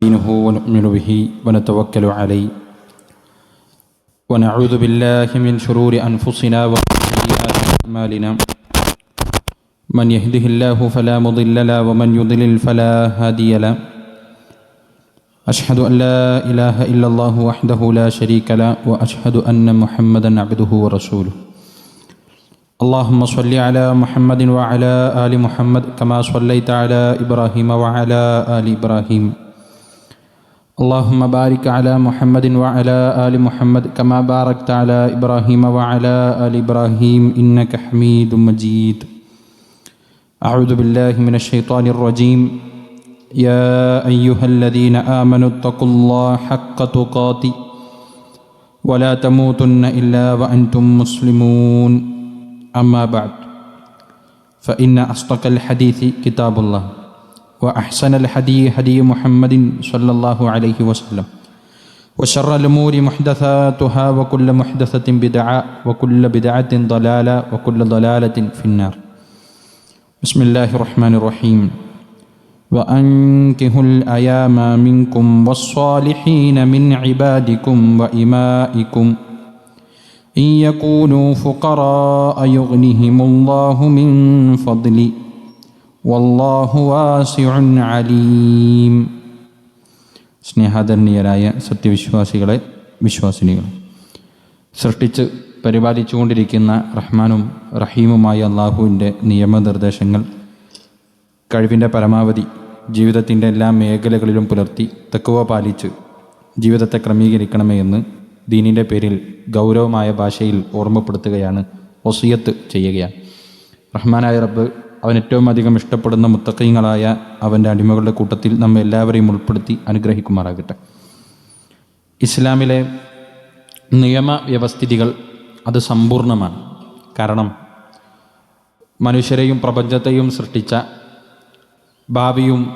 نستعينه ونؤمن به ونتوكل عليه. ونعوذ بالله من شرور أنفسنا ومن سيئات أعمالنا. من يهده الله فلا مضل له ومن يضلل فلا هادي له. أشهد أن لا إله إلا الله وحده لا شريك له وأشهد أن محمدا عبده ورسوله. اللهم صل على محمد وعلى آل محمد كما صليت على إبراهيم وعلى آل إبراهيم. اللهم بارك على محمد وعلى آل محمد كما باركت على إبراهيم وعلى آل إبراهيم إنك حميد مجيد. أعوذ بالله من الشيطان الرجيم. يا أيها الذين آمنوا اتقوا الله حق تقاته ولا تموتن إلا وأنتم مسلمون. أما بعد فإن أصدق الحديث كتاب الله. وأحسن الحدي هدي محمد صلى الله عليه وسلم. وشر الأمور محدثاتها وكل محدثة بدعة وكل بدعة ضلالة وكل ضلالة في النار. بسم الله الرحمن الرحيم. وأنكحوا الأيام منكم والصالحين من عبادكم وإمائكم. إن يكونوا فقراء يغنهم الله من فضله. വല്ലാഹു വാസിഉൻ അലീം. സ്നേഹാദരണീയരായ സത്യവിശ്വാസികളെ വിശ്വാസിനികൾ സൃഷ്ടിച്ച് പരിപാലിച്ചുകൊണ്ടിരിക്കുന്ന റഹ്മാനും റഹീമുമായ അള്ളാഹുവിന്റെ നിയമനിർദ്ദേശങ്ങൾ കഴിവിന്റെ പരമാവധി ജീവിതത്തിന്റെ എല്ലാ മേഖലകളിലും പുലർത്തി തെക്കുവ പാലിച്ച് ജീവിതത്തെ ക്രമീകരിക്കണമേ എന്ന് ദീനിന്റെ പേരിൽ ഗൗരവമായ ഭാഷയിൽ ഓർമ്മപ്പെടുത്തുകയാണ് ഒസിയത്ത് ചെയ്യുകയാണ്. റഹ്മാനായ റബ്ബ് അവൻ ഏറ്റവും അധികം ഇഷ്ടപ്പെടുന്ന മുത്തക്കൈങ്ങളായ അവന്റെ അടിമകളുടെ കൂട്ടത്തിൽ നമ്മെ എല്ലാവരെയും ഉൾപ്പെടുത്തി അനുഗ്രഹിക്കുമാറാകട്ടെ. ഇസ്ലാമിലെ നിയമ നിയമവ്യവസ്ഥിതികൾ അത് സമ്പൂർണമാണ് കാരണം മനുഷ്യരെയും പ്രപഞ്ചത്തെയും സൃഷ്ടിച്ച ഭാവിയും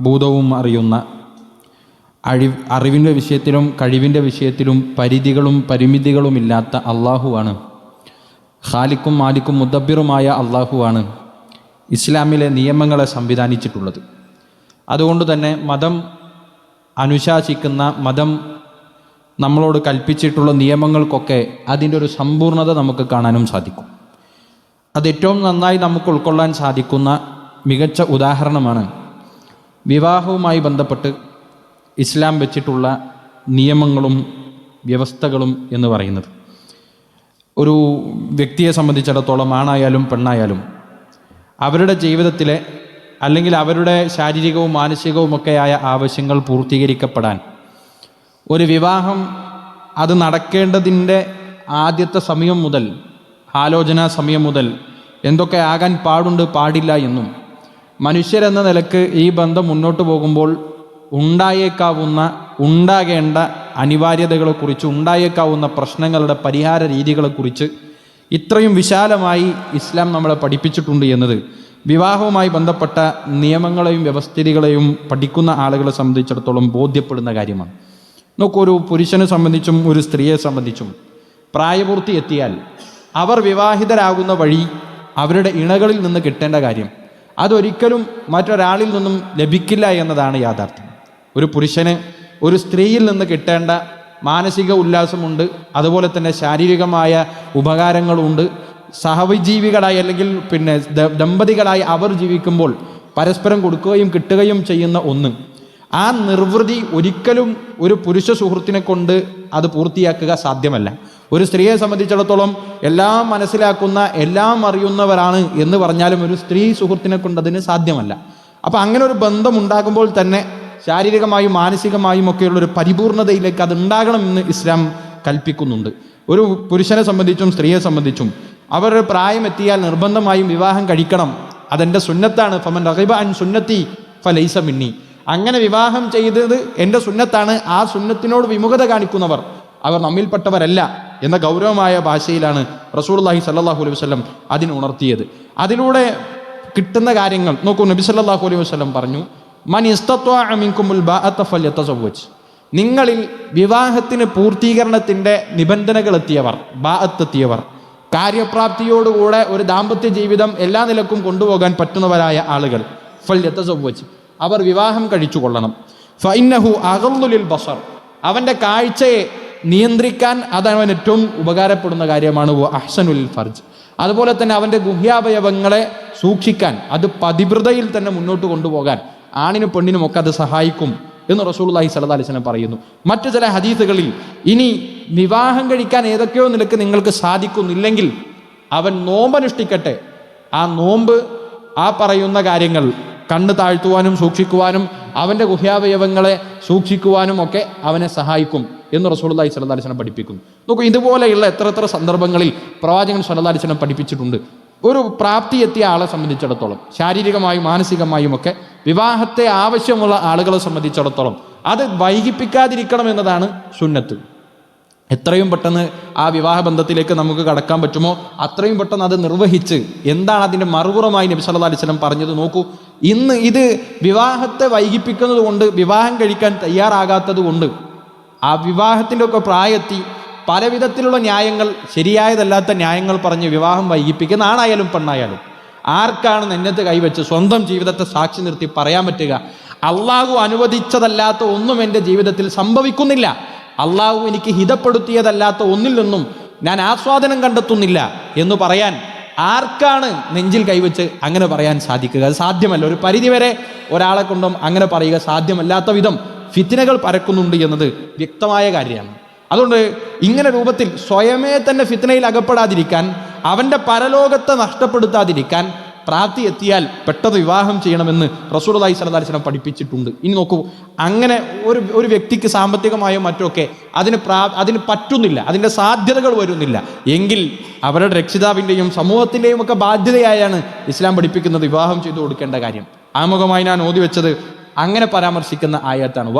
ഭൂതവും അറിയുന്ന അഴി അറിവിന്റെ വിഷയത്തിലും കഴിവിന്റെ വിഷയത്തിലും പരിധികളും പരിമിതികളുമില്ലാത്ത അള്ളാഹുവാണ്. ഖാലിക്കും മാലിക്കും മുദബിറുമായ അള്ളാഹുവാണ്. ഇസ്ലാമിലെ നിയമങ്ങളെ സംവിധാനിച്ചിട്ടുള്ളത്. അതുകൊണ്ട് തന്നെ മതം അനുശാസിക്കുന്ന മതം നമ്മളോട് കൽപ്പിച്ചിട്ടുള്ള നിയമങ്ങൾക്കൊക്കെ അതിന്റെ ഒരു സമ്പൂർണത നമുക്ക് കാണാനും സാധിക്കും. അത് ഏറ്റവും നന്നായി നമുക്ക് ഉൾക്കൊള്ളാൻ സാധിക്കുന്ന മികച്ച ഉദാഹരണമാണ് വിവാഹവുമായി ബന്ധപ്പെട്ട് ഇസ്ലാം വെച്ചിട്ടുള്ള നിയമങ്ങളും വ്യവസ്ഥകളും എന്ന് പറയുന്നത്. ഒരു വ്യക്തിയെ സംബന്ധിച്ചിടത്തോളം ആണായാലും പെണ്ണായാലും അവരുടെ ജീവിതത്തിലെ അല്ലെങ്കിൽ അവരുടെ ശാരീരികവും മാനസികവുമൊക്കെയായ ആവശ്യങ്ങൾ പൂർത്തീകരിക്കപ്പെടാൻ. ഒരു വിവാഹം അത് നടക്കേണ്ടതിന്റെ ആദ്യത്തെ സമയം മുതൽ ആലോചനാ സമയം മുതൽ എന്തൊക്കെ ആകാൻ പാടുണ്ട് പാടില്ല എന്നും മനുഷ്യരെന്ന നിലയ്ക്ക് ഈ ബന്ധം മുന്നോട്ട് പോകുമ്പോൾ ഉണ്ടായേക്കാവുന്ന ഉണ്ടാകേണ്ട അനിവാര്യതകളെക്കുറിച്ച് ഉണ്ടായേക്കാവുന്ന പ്രശ്നങ്ങളുടെ പരിഹാര രീതികളെക്കുറിച്ച് ഇത്രയും വിശാലമായി ഇസ്ലാം നമ്മളെ പഠിപ്പിച്ചിട്ടുണ്ട് എന്നത് വിവാഹവുമായി ബന്ധപ്പെട്ട നിയമങ്ങളെയും വ്യവസ്ഥിതികളെയും പഠിക്കുന്ന ആളുകളെ സംബന്ധിച്ചിടത്തോളം ബോധ്യപ്പെടുന്ന കാര്യമാണ്. നോക്കൂ ഒരു പുരുഷനെ സംബന്ധിച്ചും ഒരു സ്ത്രീയെ സംബന്ധിച്ചും പ്രായപൂർത്തി എത്തിയാൽ അവർ വിവാഹിതരാകുന്ന വഴി അവരുടെ ഇണകളിൽ നിന്ന് കിട്ടേണ്ട കാര്യം അതൊരിക്കലും മറ്റൊരാളിൽ നിന്നും ലഭിക്കില്ല എന്നതാണ് യാഥാർത്ഥ്യം. ഒരു പുരുഷന് ഒരു സ്ത്രീയിൽ നിന്ന് കിട്ടേണ്ട മാനസിക ഉല്ലാസമുണ്ട്. അതുപോലെ തന്നെ ശാരീരികമായ ഉപകാരങ്ങളുണ്ട്. സഹവിജീവികളായി അല്ലെങ്കിൽ പിന്നെ ദമ്പതികളായി അവർ ജീവിക്കുമ്പോൾ പരസ്പരം കൊടുക്കുകയും കിട്ടുകയും ചെയ്യുന്ന ഒന്ന്. ആ നിർവൃതി ഒരിക്കലും ഒരു പുരുഷ സുഹൃത്തിനെ കൊണ്ട് അത് പൂർത്തിയാക്കുക സാധ്യമല്ല. ഒരു സ്ത്രീയെ സംബന്ധിച്ചിടത്തോളം എല്ലാം മനസ്സിലാക്കുന്ന എല്ലാം അറിയുന്നവരാണ് എന്ന് പറഞ്ഞാലും ഒരു സ്ത്രീ സുഹൃത്തിനെ കൊണ്ട് അതിന് സാധ്യമല്ല. അപ്പം അങ്ങനെ ഒരു ബന്ധം ഉണ്ടാകുമ്പോൾ തന്നെ ശാരീരികമായും മാനസികമായും ഒക്കെയുള്ള ഒരു പരിപൂർണതയിലേക്ക് അത് ഉണ്ടാകണമെന്ന് ഇസ്ലാം കൽപ്പിക്കുന്നുണ്ട്. ഒരു പുരുഷനെ സംബന്ധിച്ചും സ്ത്രീയെ സംബന്ധിച്ചും അവർ പ്രായമെത്തിയാൽ നിർബന്ധമായും വിവാഹം കഴിക്കണം. അതെന്റെ സുന്നത്താണ്. ഫമൻ റഹിബ അൻ സുന്നത്തി ഫലൈസ മിന്നി. അങ്ങനെ വിവാഹം ചെയ്തത് എന്റെ സുന്നത്താണ്. ആ സുന്നത്തിനോട് വിമുഖത കാണിക്കുന്നവർ അവർ നമ്മിൽപ്പെട്ടവരല്ല എന്ന ഗൗരവമായ ഭാഷയിലാണ് റസൂൽല്ലാഹി സല്ലാഹു അലൈഹി വസ്ലം അതിനുണർത്തിയത്. അതിലൂടെ കിട്ടുന്ന കാര്യങ്ങൾ നോക്കൂ നബി സല്ലാഹു അലൈഹി വസ്ലം പറഞ്ഞു നിങ്ങളിൽ വിവാഹത്തിന് പൂർത്തീകരണത്തിന്റെ നിബന്ധനകൾ എത്തിയവർ ബാഅത്തെത്തിയവർ കാര്യപ്രാപ്തിയോടുകൂടെ ഒരു ദാമ്പത്യ ജീവിതം എല്ലാ നിലക്കും കൊണ്ടുപോകാൻ പറ്റുന്നവരായ ആളുകൾ ഫല്യത്തസവ്വജ് അവർ വിവാഹം കഴിച്ചു കൊള്ളണം. ഫൈനഹു അകന്നുലിൽ ബസർ. അവന്റെ കാഴ്ചയെ നിയന്ത്രിക്കാൻ അതവൻ ഏറ്റവും ഉപകാരപ്പെടുന്ന കാര്യമാണ് അഹ്സനുൽ ഫർജ്. അതുപോലെ തന്നെ അവന്റെ ഗുഹ്യാവയവങ്ങളെ സൂക്ഷിക്കാൻ അത് പതിവ്രതയിൽ തന്നെ മുന്നോട്ട് കൊണ്ടുപോകാൻ ആണിനും പെണ്ണിനും ഒക്കെ അത് സഹായിക്കും എന്ന് റസൂലുള്ളാഹി സ്വല്ലല്ലാഹി അലൈഹി വസല്ലം പറയുന്നു. മറ്റു ചില ഹദീസുകളിൽ ഇനി വിവാഹം കഴിക്കാൻ ഏതൊക്കെയോ നിലയ്ക്ക് നിങ്ങൾക്ക് സാധിക്കുന്നില്ലെങ്കിൽ അവൻ നോമ്പനുഷ്ഠിക്കട്ടെ ആ നോമ്പ് ആ പറയുന്ന കാര്യങ്ങൾ കണ്ണ് താഴ്ത്തുവാനും സൂക്ഷിക്കുവാനും അവന്റെ ഗുഹ്യാവയവങ്ങളെ സൂക്ഷിക്കുവാനും ഒക്കെ അവനെ സഹായിക്കും എന്ന് റസൂലുള്ളാഹി സ്വല്ലല്ലാഹി അലൈഹി വസല്ലം പഠിപ്പിക്കുന്നു. നോക്കൂ ഇതുപോലെയുള്ള എത്ര എത്ര സന്ദർഭങ്ങളിൽ പ്രവാചകൻ സല്ലാ അലിസ്ലം പഠിപ്പിച്ചിട്ടുണ്ട്. ഒരു പ്രാപ്തി എത്തിയ ആളെ സംബന്ധിച്ചിടത്തോളം ശാരീരികമായും മാനസികമായും ഒക്കെ വിവാഹത്തെ ആവശ്യമുള്ള ആളുകളെ സംബന്ധിച്ചിടത്തോളം അത് വൈകിപ്പിക്കാതിരിക്കണം എന്നതാണ് സുന്നത്ത്. എത്രയും പെട്ടെന്ന് ആ വിവാഹ ബന്ധത്തിലേക്ക് നമുക്ക് കടക്കാൻ പറ്റുമോ? അത്രയും പെട്ടെന്ന് അത് നിർവഹിച്ച് എന്താണ് അതിന്റെ മറുപുറമായി നബി സല്ലല്ലാഹു അലൈഹി വസല്ലം പറഞ്ഞത് നോക്കൂ. ഇന്ന് ഇത് വിവാഹത്തെ വൈകിപ്പിക്കുന്നത് കൊണ്ട് വിവാഹം കഴിക്കാൻ തയ്യാറാകാത്തത് കൊണ്ട് ആ വിവാഹത്തിന്റെ ഒക്കെ പ്രായത്തി പല വിധത്തിലുള്ള ന്യായങ്ങൾ ശരിയായതല്ലാത്ത ന്യായങ്ങൾ പറഞ്ഞ് വിവാഹം വൈകിപ്പിക്കുന്ന ആണായാലും പെണ്ണായാലും ആർക്കാണ് നെഞ്ഞത്ത് കൈവച്ച് സ്വന്തം ജീവിതത്തെ സാക്ഷി നിർത്തി പറയാൻ പറ്റുക? അള്ളാഹു അനുവദിച്ചതല്ലാത്ത ഒന്നും എന്റെ ജീവിതത്തിൽ സംഭവിക്കുന്നില്ല. അള്ളാഹു എനിക്ക് ഹിതപ്പെടുത്തിയതല്ലാത്ത ഒന്നിൽ നിന്നും ഞാൻ ആസ്വാദനം കണ്ടെത്തുന്നില്ല എന്ന് പറയാൻ ആർക്കാണ് നെഞ്ചിൽ കൈവച്ച് അങ്ങനെ പറയാൻ സാധിക്കുക? അത് സാധ്യമല്ല. ഒരു പരിധിവരെ ഒരാളെ കൊണ്ടും അങ്ങനെ പറയുക സാധ്യമല്ലാത്ത വിധം ഫിത്തിനകൾ പരക്കുന്നുണ്ട് എന്നത് വ്യക്തമായ കാര്യമാണ്. അതുകൊണ്ട് ഇങ്ങനെ രൂപത്തിൽ സ്വയമേ തന്നെ ഫിത്നയിൽ അകപ്പെടാതിരിക്കാൻ അവന്റെ പരലോകത്തെ നഷ്ടപ്പെടുത്താതിരിക്കാൻ പ്രാപ്തി എത്തിയാൽ പെട്ടെന്ന് വിവാഹം ചെയ്യണമെന്ന് അലൈഹി വസല്ലം പഠിപ്പിച്ചിട്ടുണ്ട്. ഇനി നോക്കൂ അങ്ങനെ ഒരു ഒരു വ്യക്തിക്ക് സാമ്പത്തികമായോ മറ്റൊക്കെ അതിന് പ്രാ അതിന് പറ്റുന്നില്ല അതിന്റെ സാധ്യതകൾ വരുന്നില്ല. എങ്കിൽ അവരുടെ രക്ഷിതാവിന്റെയും സമൂഹത്തിന്റെയും ഒക്കെ ബാധ്യതയായാണ് ഇസ്ലാം പഠിപ്പിക്കുന്നത് വിവാഹം ചെയ്തു കൊടുക്കേണ്ട കാര്യം. ആമുഖമായി ഞാൻ ഓതി വെച്ചത് അങ്ങനെ പരാമർശിക്കുന്ന ആയത്താണ്.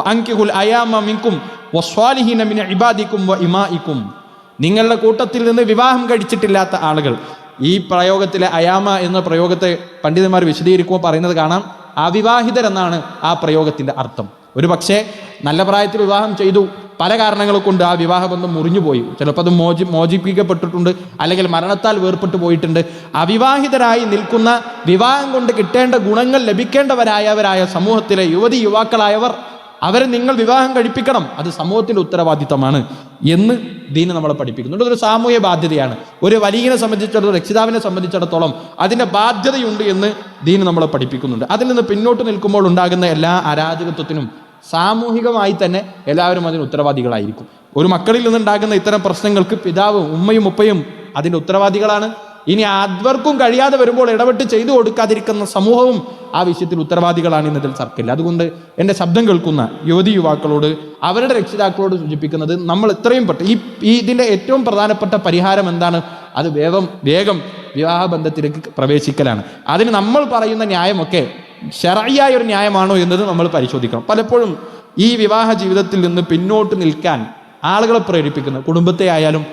ഇമാഇക്കും. നിങ്ങളുടെ കൂട്ടത്തിൽ നിന്ന് വിവാഹം കഴിച്ചിട്ടില്ലാത്ത ആളുകൾ. ഈ പ്രയോഗത്തിലെ അയാമ എന്ന പ്രയോഗത്തെ പണ്ഡിതന്മാർ വിശദീകരിക്കുമ്പോൾ പറയുന്നത് കാണാം. അവിവാഹിതരെന്നാണ് ആ പ്രയോഗത്തിന്റെ അർത്ഥം. ഒരു പക്ഷേ നല്ല പ്രായത്തിൽ വിവാഹം ചെയ്തു. പല കാരണങ്ങൾ കൊണ്ട് ആ വിവാഹബന്ധം മുറിഞ്ഞുപോയി. ചിലപ്പോൾ അത് മോചി മോചിപ്പിക്കപ്പെട്ടിട്ടുണ്ട്. അല്ലെങ്കിൽ മരണത്താൽ വേർപെട്ടു പോയിട്ടുണ്ട്. അവിവാഹിതരായി നിൽക്കുന്ന വിവാഹം കൊണ്ട് കിട്ടേണ്ട ഗുണങ്ങൾ ലഭിക്കേണ്ടവരായവരായ സമൂഹത്തിലെ യുവതി യുവാക്കളായവർ അവരെ നിങ്ങൾ വിവാഹം കഴിപ്പിക്കണം. അത് സമൂഹത്തിന്റെ ഉത്തരവാദിത്തമാണ് എന്ന് ദീന് നമ്മളെ പഠിപ്പിക്കുന്നുണ്ട് അതൊരു സാമൂഹ്യ ബാധ്യതയാണ്. ഒരു വലിയനെ സംബന്ധിച്ചിടത്തോളം രക്ഷിതാവിനെ സംബന്ധിച്ചിടത്തോളം അതിന്റെ ബാധ്യതയുണ്ട് എന്ന് ദീന് നമ്മളെ പഠിപ്പിക്കുന്നുണ്ട്. അതിൽ നിന്ന് പിന്നോട്ട് നിൽക്കുമ്പോൾ ഉണ്ടാകുന്ന എല്ലാ അരാജകത്വത്തിനും സാമൂഹികമായി തന്നെ എല്ലാവരും അതിന് ഉത്തരവാദികളായിരിക്കും. ഒരു മക്കളിൽ നിന്നുണ്ടാകുന്ന ഇത്തരം പ്രശ്നങ്ങൾക്ക് പിതാവും ഉമ്മയും ഉപ്പയും അതിന്റെ ഉത്തരവാദികളാണ്. ഇനി അവർക്കും കഴിയാതെ വരുമ്പോൾ ഇടപെട്ട് ചെയ്തു കൊടുക്കാതിരിക്കുന്ന സമൂഹവും ആ വിഷയത്തിൽ ഉത്തരവാദികളാണ് ഇന്നതിൽ സർക്കില്ല അതുകൊണ്ട് എന്റെ ശബ്ദം കേൾക്കുന്ന യുവതി യുവാക്കളോട് അവരുടെ രക്ഷിതാക്കളോട് സൂചിപ്പിക്കുന്നത് നമ്മൾ എത്രയും പെട്ടെന്ന് ഈ ഈ ഇതിന്റെ ഏറ്റവും പ്രധാനപ്പെട്ട പരിഹാരം എന്താണ്? അത് വേഗം വേഗം വിവാഹബന്ധത്തിലേക്ക് പ്രവേശിക്കലാണ്. അതിന് നമ്മൾ പറയുന്ന ന്യായമൊക്കെ ഷെറയായ ഒരു ന്യായമാണോ എന്നത് നമ്മൾ പരിശോധിക്കണം. പലപ്പോഴും ഈ വിവാഹ ജീവിതത്തിൽ നിന്ന് പിന്നോട്ട് നിൽക്കാൻ ആളുകളെ പ്രേരിപ്പിക്കുന്ന കുടുംബത്തെ ആയാലും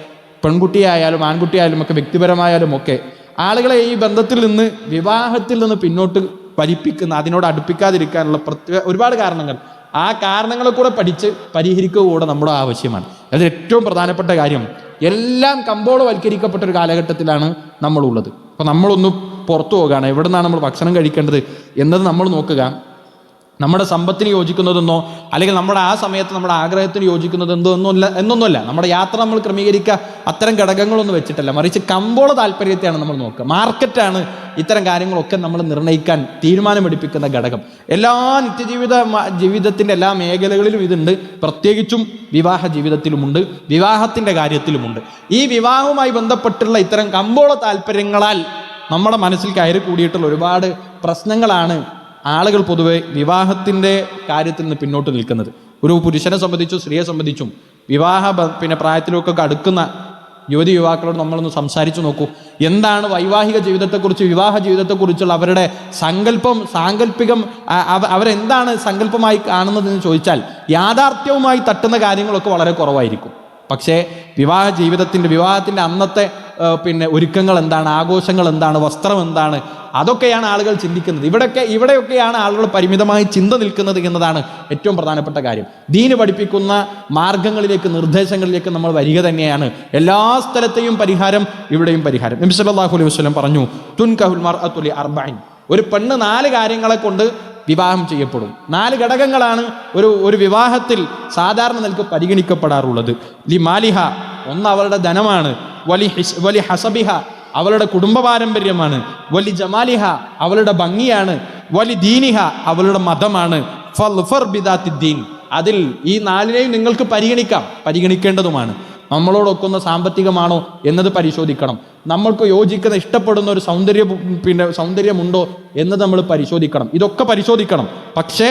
പെൺകുട്ടിയായാലും ആൺകുട്ടിയായാലും ഒക്കെ വ്യക്തിപരമായാലും ഒക്കെ ആളുകളെ ഈ ബന്ധത്തിൽ നിന്ന് വിവാഹത്തിൽ നിന്ന് പിന്നോട്ട് പരിപ്പിക്കുന്ന അതിനോട് അടുപ്പിക്കാതിരിക്കാനുള്ള പ്രത്യേക ഒരുപാട് കാരണങ്ങൾ. ആ കാരണങ്ങളെ കൂടെ പഠിച്ച് പരിഹരിക്കുക കൂടെ നമ്മുടെ ആവശ്യമാണ്. അതിൽ ഏറ്റവും പ്രധാനപ്പെട്ട കാര്യം എല്ലാം കമ്പോളവൽക്കരിക്കപ്പെട്ട ഒരു കാലഘട്ടത്തിലാണ് നമ്മളുള്ളത്. അപ്പോൾ നമ്മളൊന്ന് പുറത്തു പോകുകയാണ് എവിടെ നിന്നാണ് നമ്മൾ ഭക്ഷണം കഴിക്കേണ്ടത് എന്നത് നമ്മൾ നോക്കുക. നമ്മുടെ സമ്പത്തിന് യോജിക്കുന്നതെന്നോ അല്ലെങ്കിൽ നമ്മുടെ ആ സമയത്ത് നമ്മുടെ ആഗ്രഹത്തിന് യോജിക്കുന്നത് എന്തോ ഒന്നുമില്ല എന്നൊന്നുമല്ല. നമ്മുടെ യാത്ര നമ്മൾ ക്രമീകരിക്കുക. അത്തരം ഘടകങ്ങളൊന്നും വെച്ചിട്ടല്ല. മറിച്ച് കമ്പോള താല്പര്യത്തെയാണ് നമ്മൾ നോക്കുക. മാർക്കറ്റാണ് ഇത്തരം കാര്യങ്ങളൊക്കെ നമ്മൾ നിർണയിക്കാൻ തീരുമാനമെടുപ്പിക്കുന്ന ഘടകം. എല്ലാ നിത്യജീവിത ജീവിതത്തിന്റെ എല്ലാ മേഖലകളിലും ഇതുണ്ട്. പ്രത്യേകിച്ചും വിവാഹ ജീവിതത്തിലുമുണ്ട്. വിവാഹത്തിന്റെ കാര്യത്തിലുമുണ്ട്. ഈ വിവാഹവുമായി ബന്ധപ്പെട്ടുള്ള ഇത്തരം കമ്പോള താല്പര്യങ്ങളാൽ നമ്മുടെ മനസ്സിൽ കയറി കൂടിയിട്ടുള്ള ഒരുപാട് പ്രശ്നങ്ങളാണ് ആളുകൾ പൊതുവെ വിവാഹത്തിന്റെ കാര്യത്തിൽ നിന്ന് പിന്നോട്ട് നിൽക്കുന്നത്. ഒരു പുരുഷനെ സംബന്ധിച്ചും സ്ത്രീയെ സംബന്ധിച്ചും വിവാഹ പിന്നെ പ്രായത്തിലൊക്കെ അടുക്കുന്ന യുവതി യുവാക്കളോട് നമ്മളൊന്ന് സംസാരിച്ചു നോക്കൂ. എന്താണ് വൈവാഹിക ജീവിതത്തെക്കുറിച്ച് വിവാഹ ജീവിതത്തെക്കുറിച്ചുള്ള അവരുടെ സങ്കല്പം സാങ്കല്പികം അവരെന്താണ് സങ്കല്പമായി കാണുന്നതെന്ന് ചോദിച്ചാൽ യാഥാർത്ഥ്യവുമായി തട്ടുന്ന കാര്യങ്ങളൊക്കെ വളരെ കുറവായിരിക്കും. പക്ഷേ വിവാഹ ജീവിതത്തിന്റെ വിവാഹത്തിന്റെ അന്നത്തെ പിന്നെ ഒരുക്കങ്ങൾ എന്താണ് ആഘോഷങ്ങൾ എന്താണ് വസ്ത്രം എന്താണ് അതൊക്കെയാണ് ആളുകൾ ചിന്തിക്കുന്നത്. ഇവിടെയൊക്കെ ഇവിടെയൊക്കെയാണ് ആളുകൾ പരിമിതമായി ചിന്ത നിൽക്കുന്നത് എന്നതാണ് ഏറ്റവും പ്രധാനപ്പെട്ട കാര്യം. ദീന് പഠിപ്പിക്കുന്ന മാർഗങ്ങളിലേക്ക് നിർദ്ദേശങ്ങളിലേക്ക് നമ്മൾ വരിക തന്നെയാണ്. എല്ലാ സ്ഥലത്തെയും പരിഹാരം ഇവിടെയും പരിഹാരം. നബി സല്ലല്ലാഹു അലൈഹി വസല്ലം പറഞ്ഞു തുൻ കഹുൽ മർഅത്തുലി അർബൈൻ ഒരു പെണ്ണ് നാല് കാര്യങ്ങളെ കൊണ്ട് വിവാഹം ചെയ്യപ്പെടും. നാല് ഘടകങ്ങളാണ് ഒരു ഒരു വിവാഹത്തിൽ സാധാരണ നിലയ്ക്ക് പരിഗണിക്കപ്പെടാറുള്ളത്. ലി മാലിഹ ഒന്ന് അവളുടെ ധനമാണ്. വലി ഹിസ് വലി ഹസബിഹ അവളുടെ കുടുംബ പാരമ്പര്യമാണ്. വലി ജമാലിഹ അവളുടെ ഭംഗിയാണ്. വലി ദീനിഹ അവളുടെ മതമാണ്. ഫൽ ഫർ ബിദാത്തി ബിദാത്തിദ്ദീൻ അതിൽ ഈ നാലിനെയും നിങ്ങൾക്ക് പരിഗണിക്കാം. പരിഗണിക്കേണ്ടതുമാണ്. നമ്മളോടൊക്കുന്ന സാമ്പത്തികമാണോ എന്നത് പരിശോധിക്കണം. നമ്മൾക്ക് യോജിക്കുന്ന ഇഷ്ടപ്പെടുന്ന ഒരു സൗന്ദര്യ പിന്നെ സൗന്ദര്യമുണ്ടോ എന്നത് നമ്മൾ പരിശോധിക്കണം. ഇതൊക്കെ പരിശോധിക്കണം. പക്ഷേ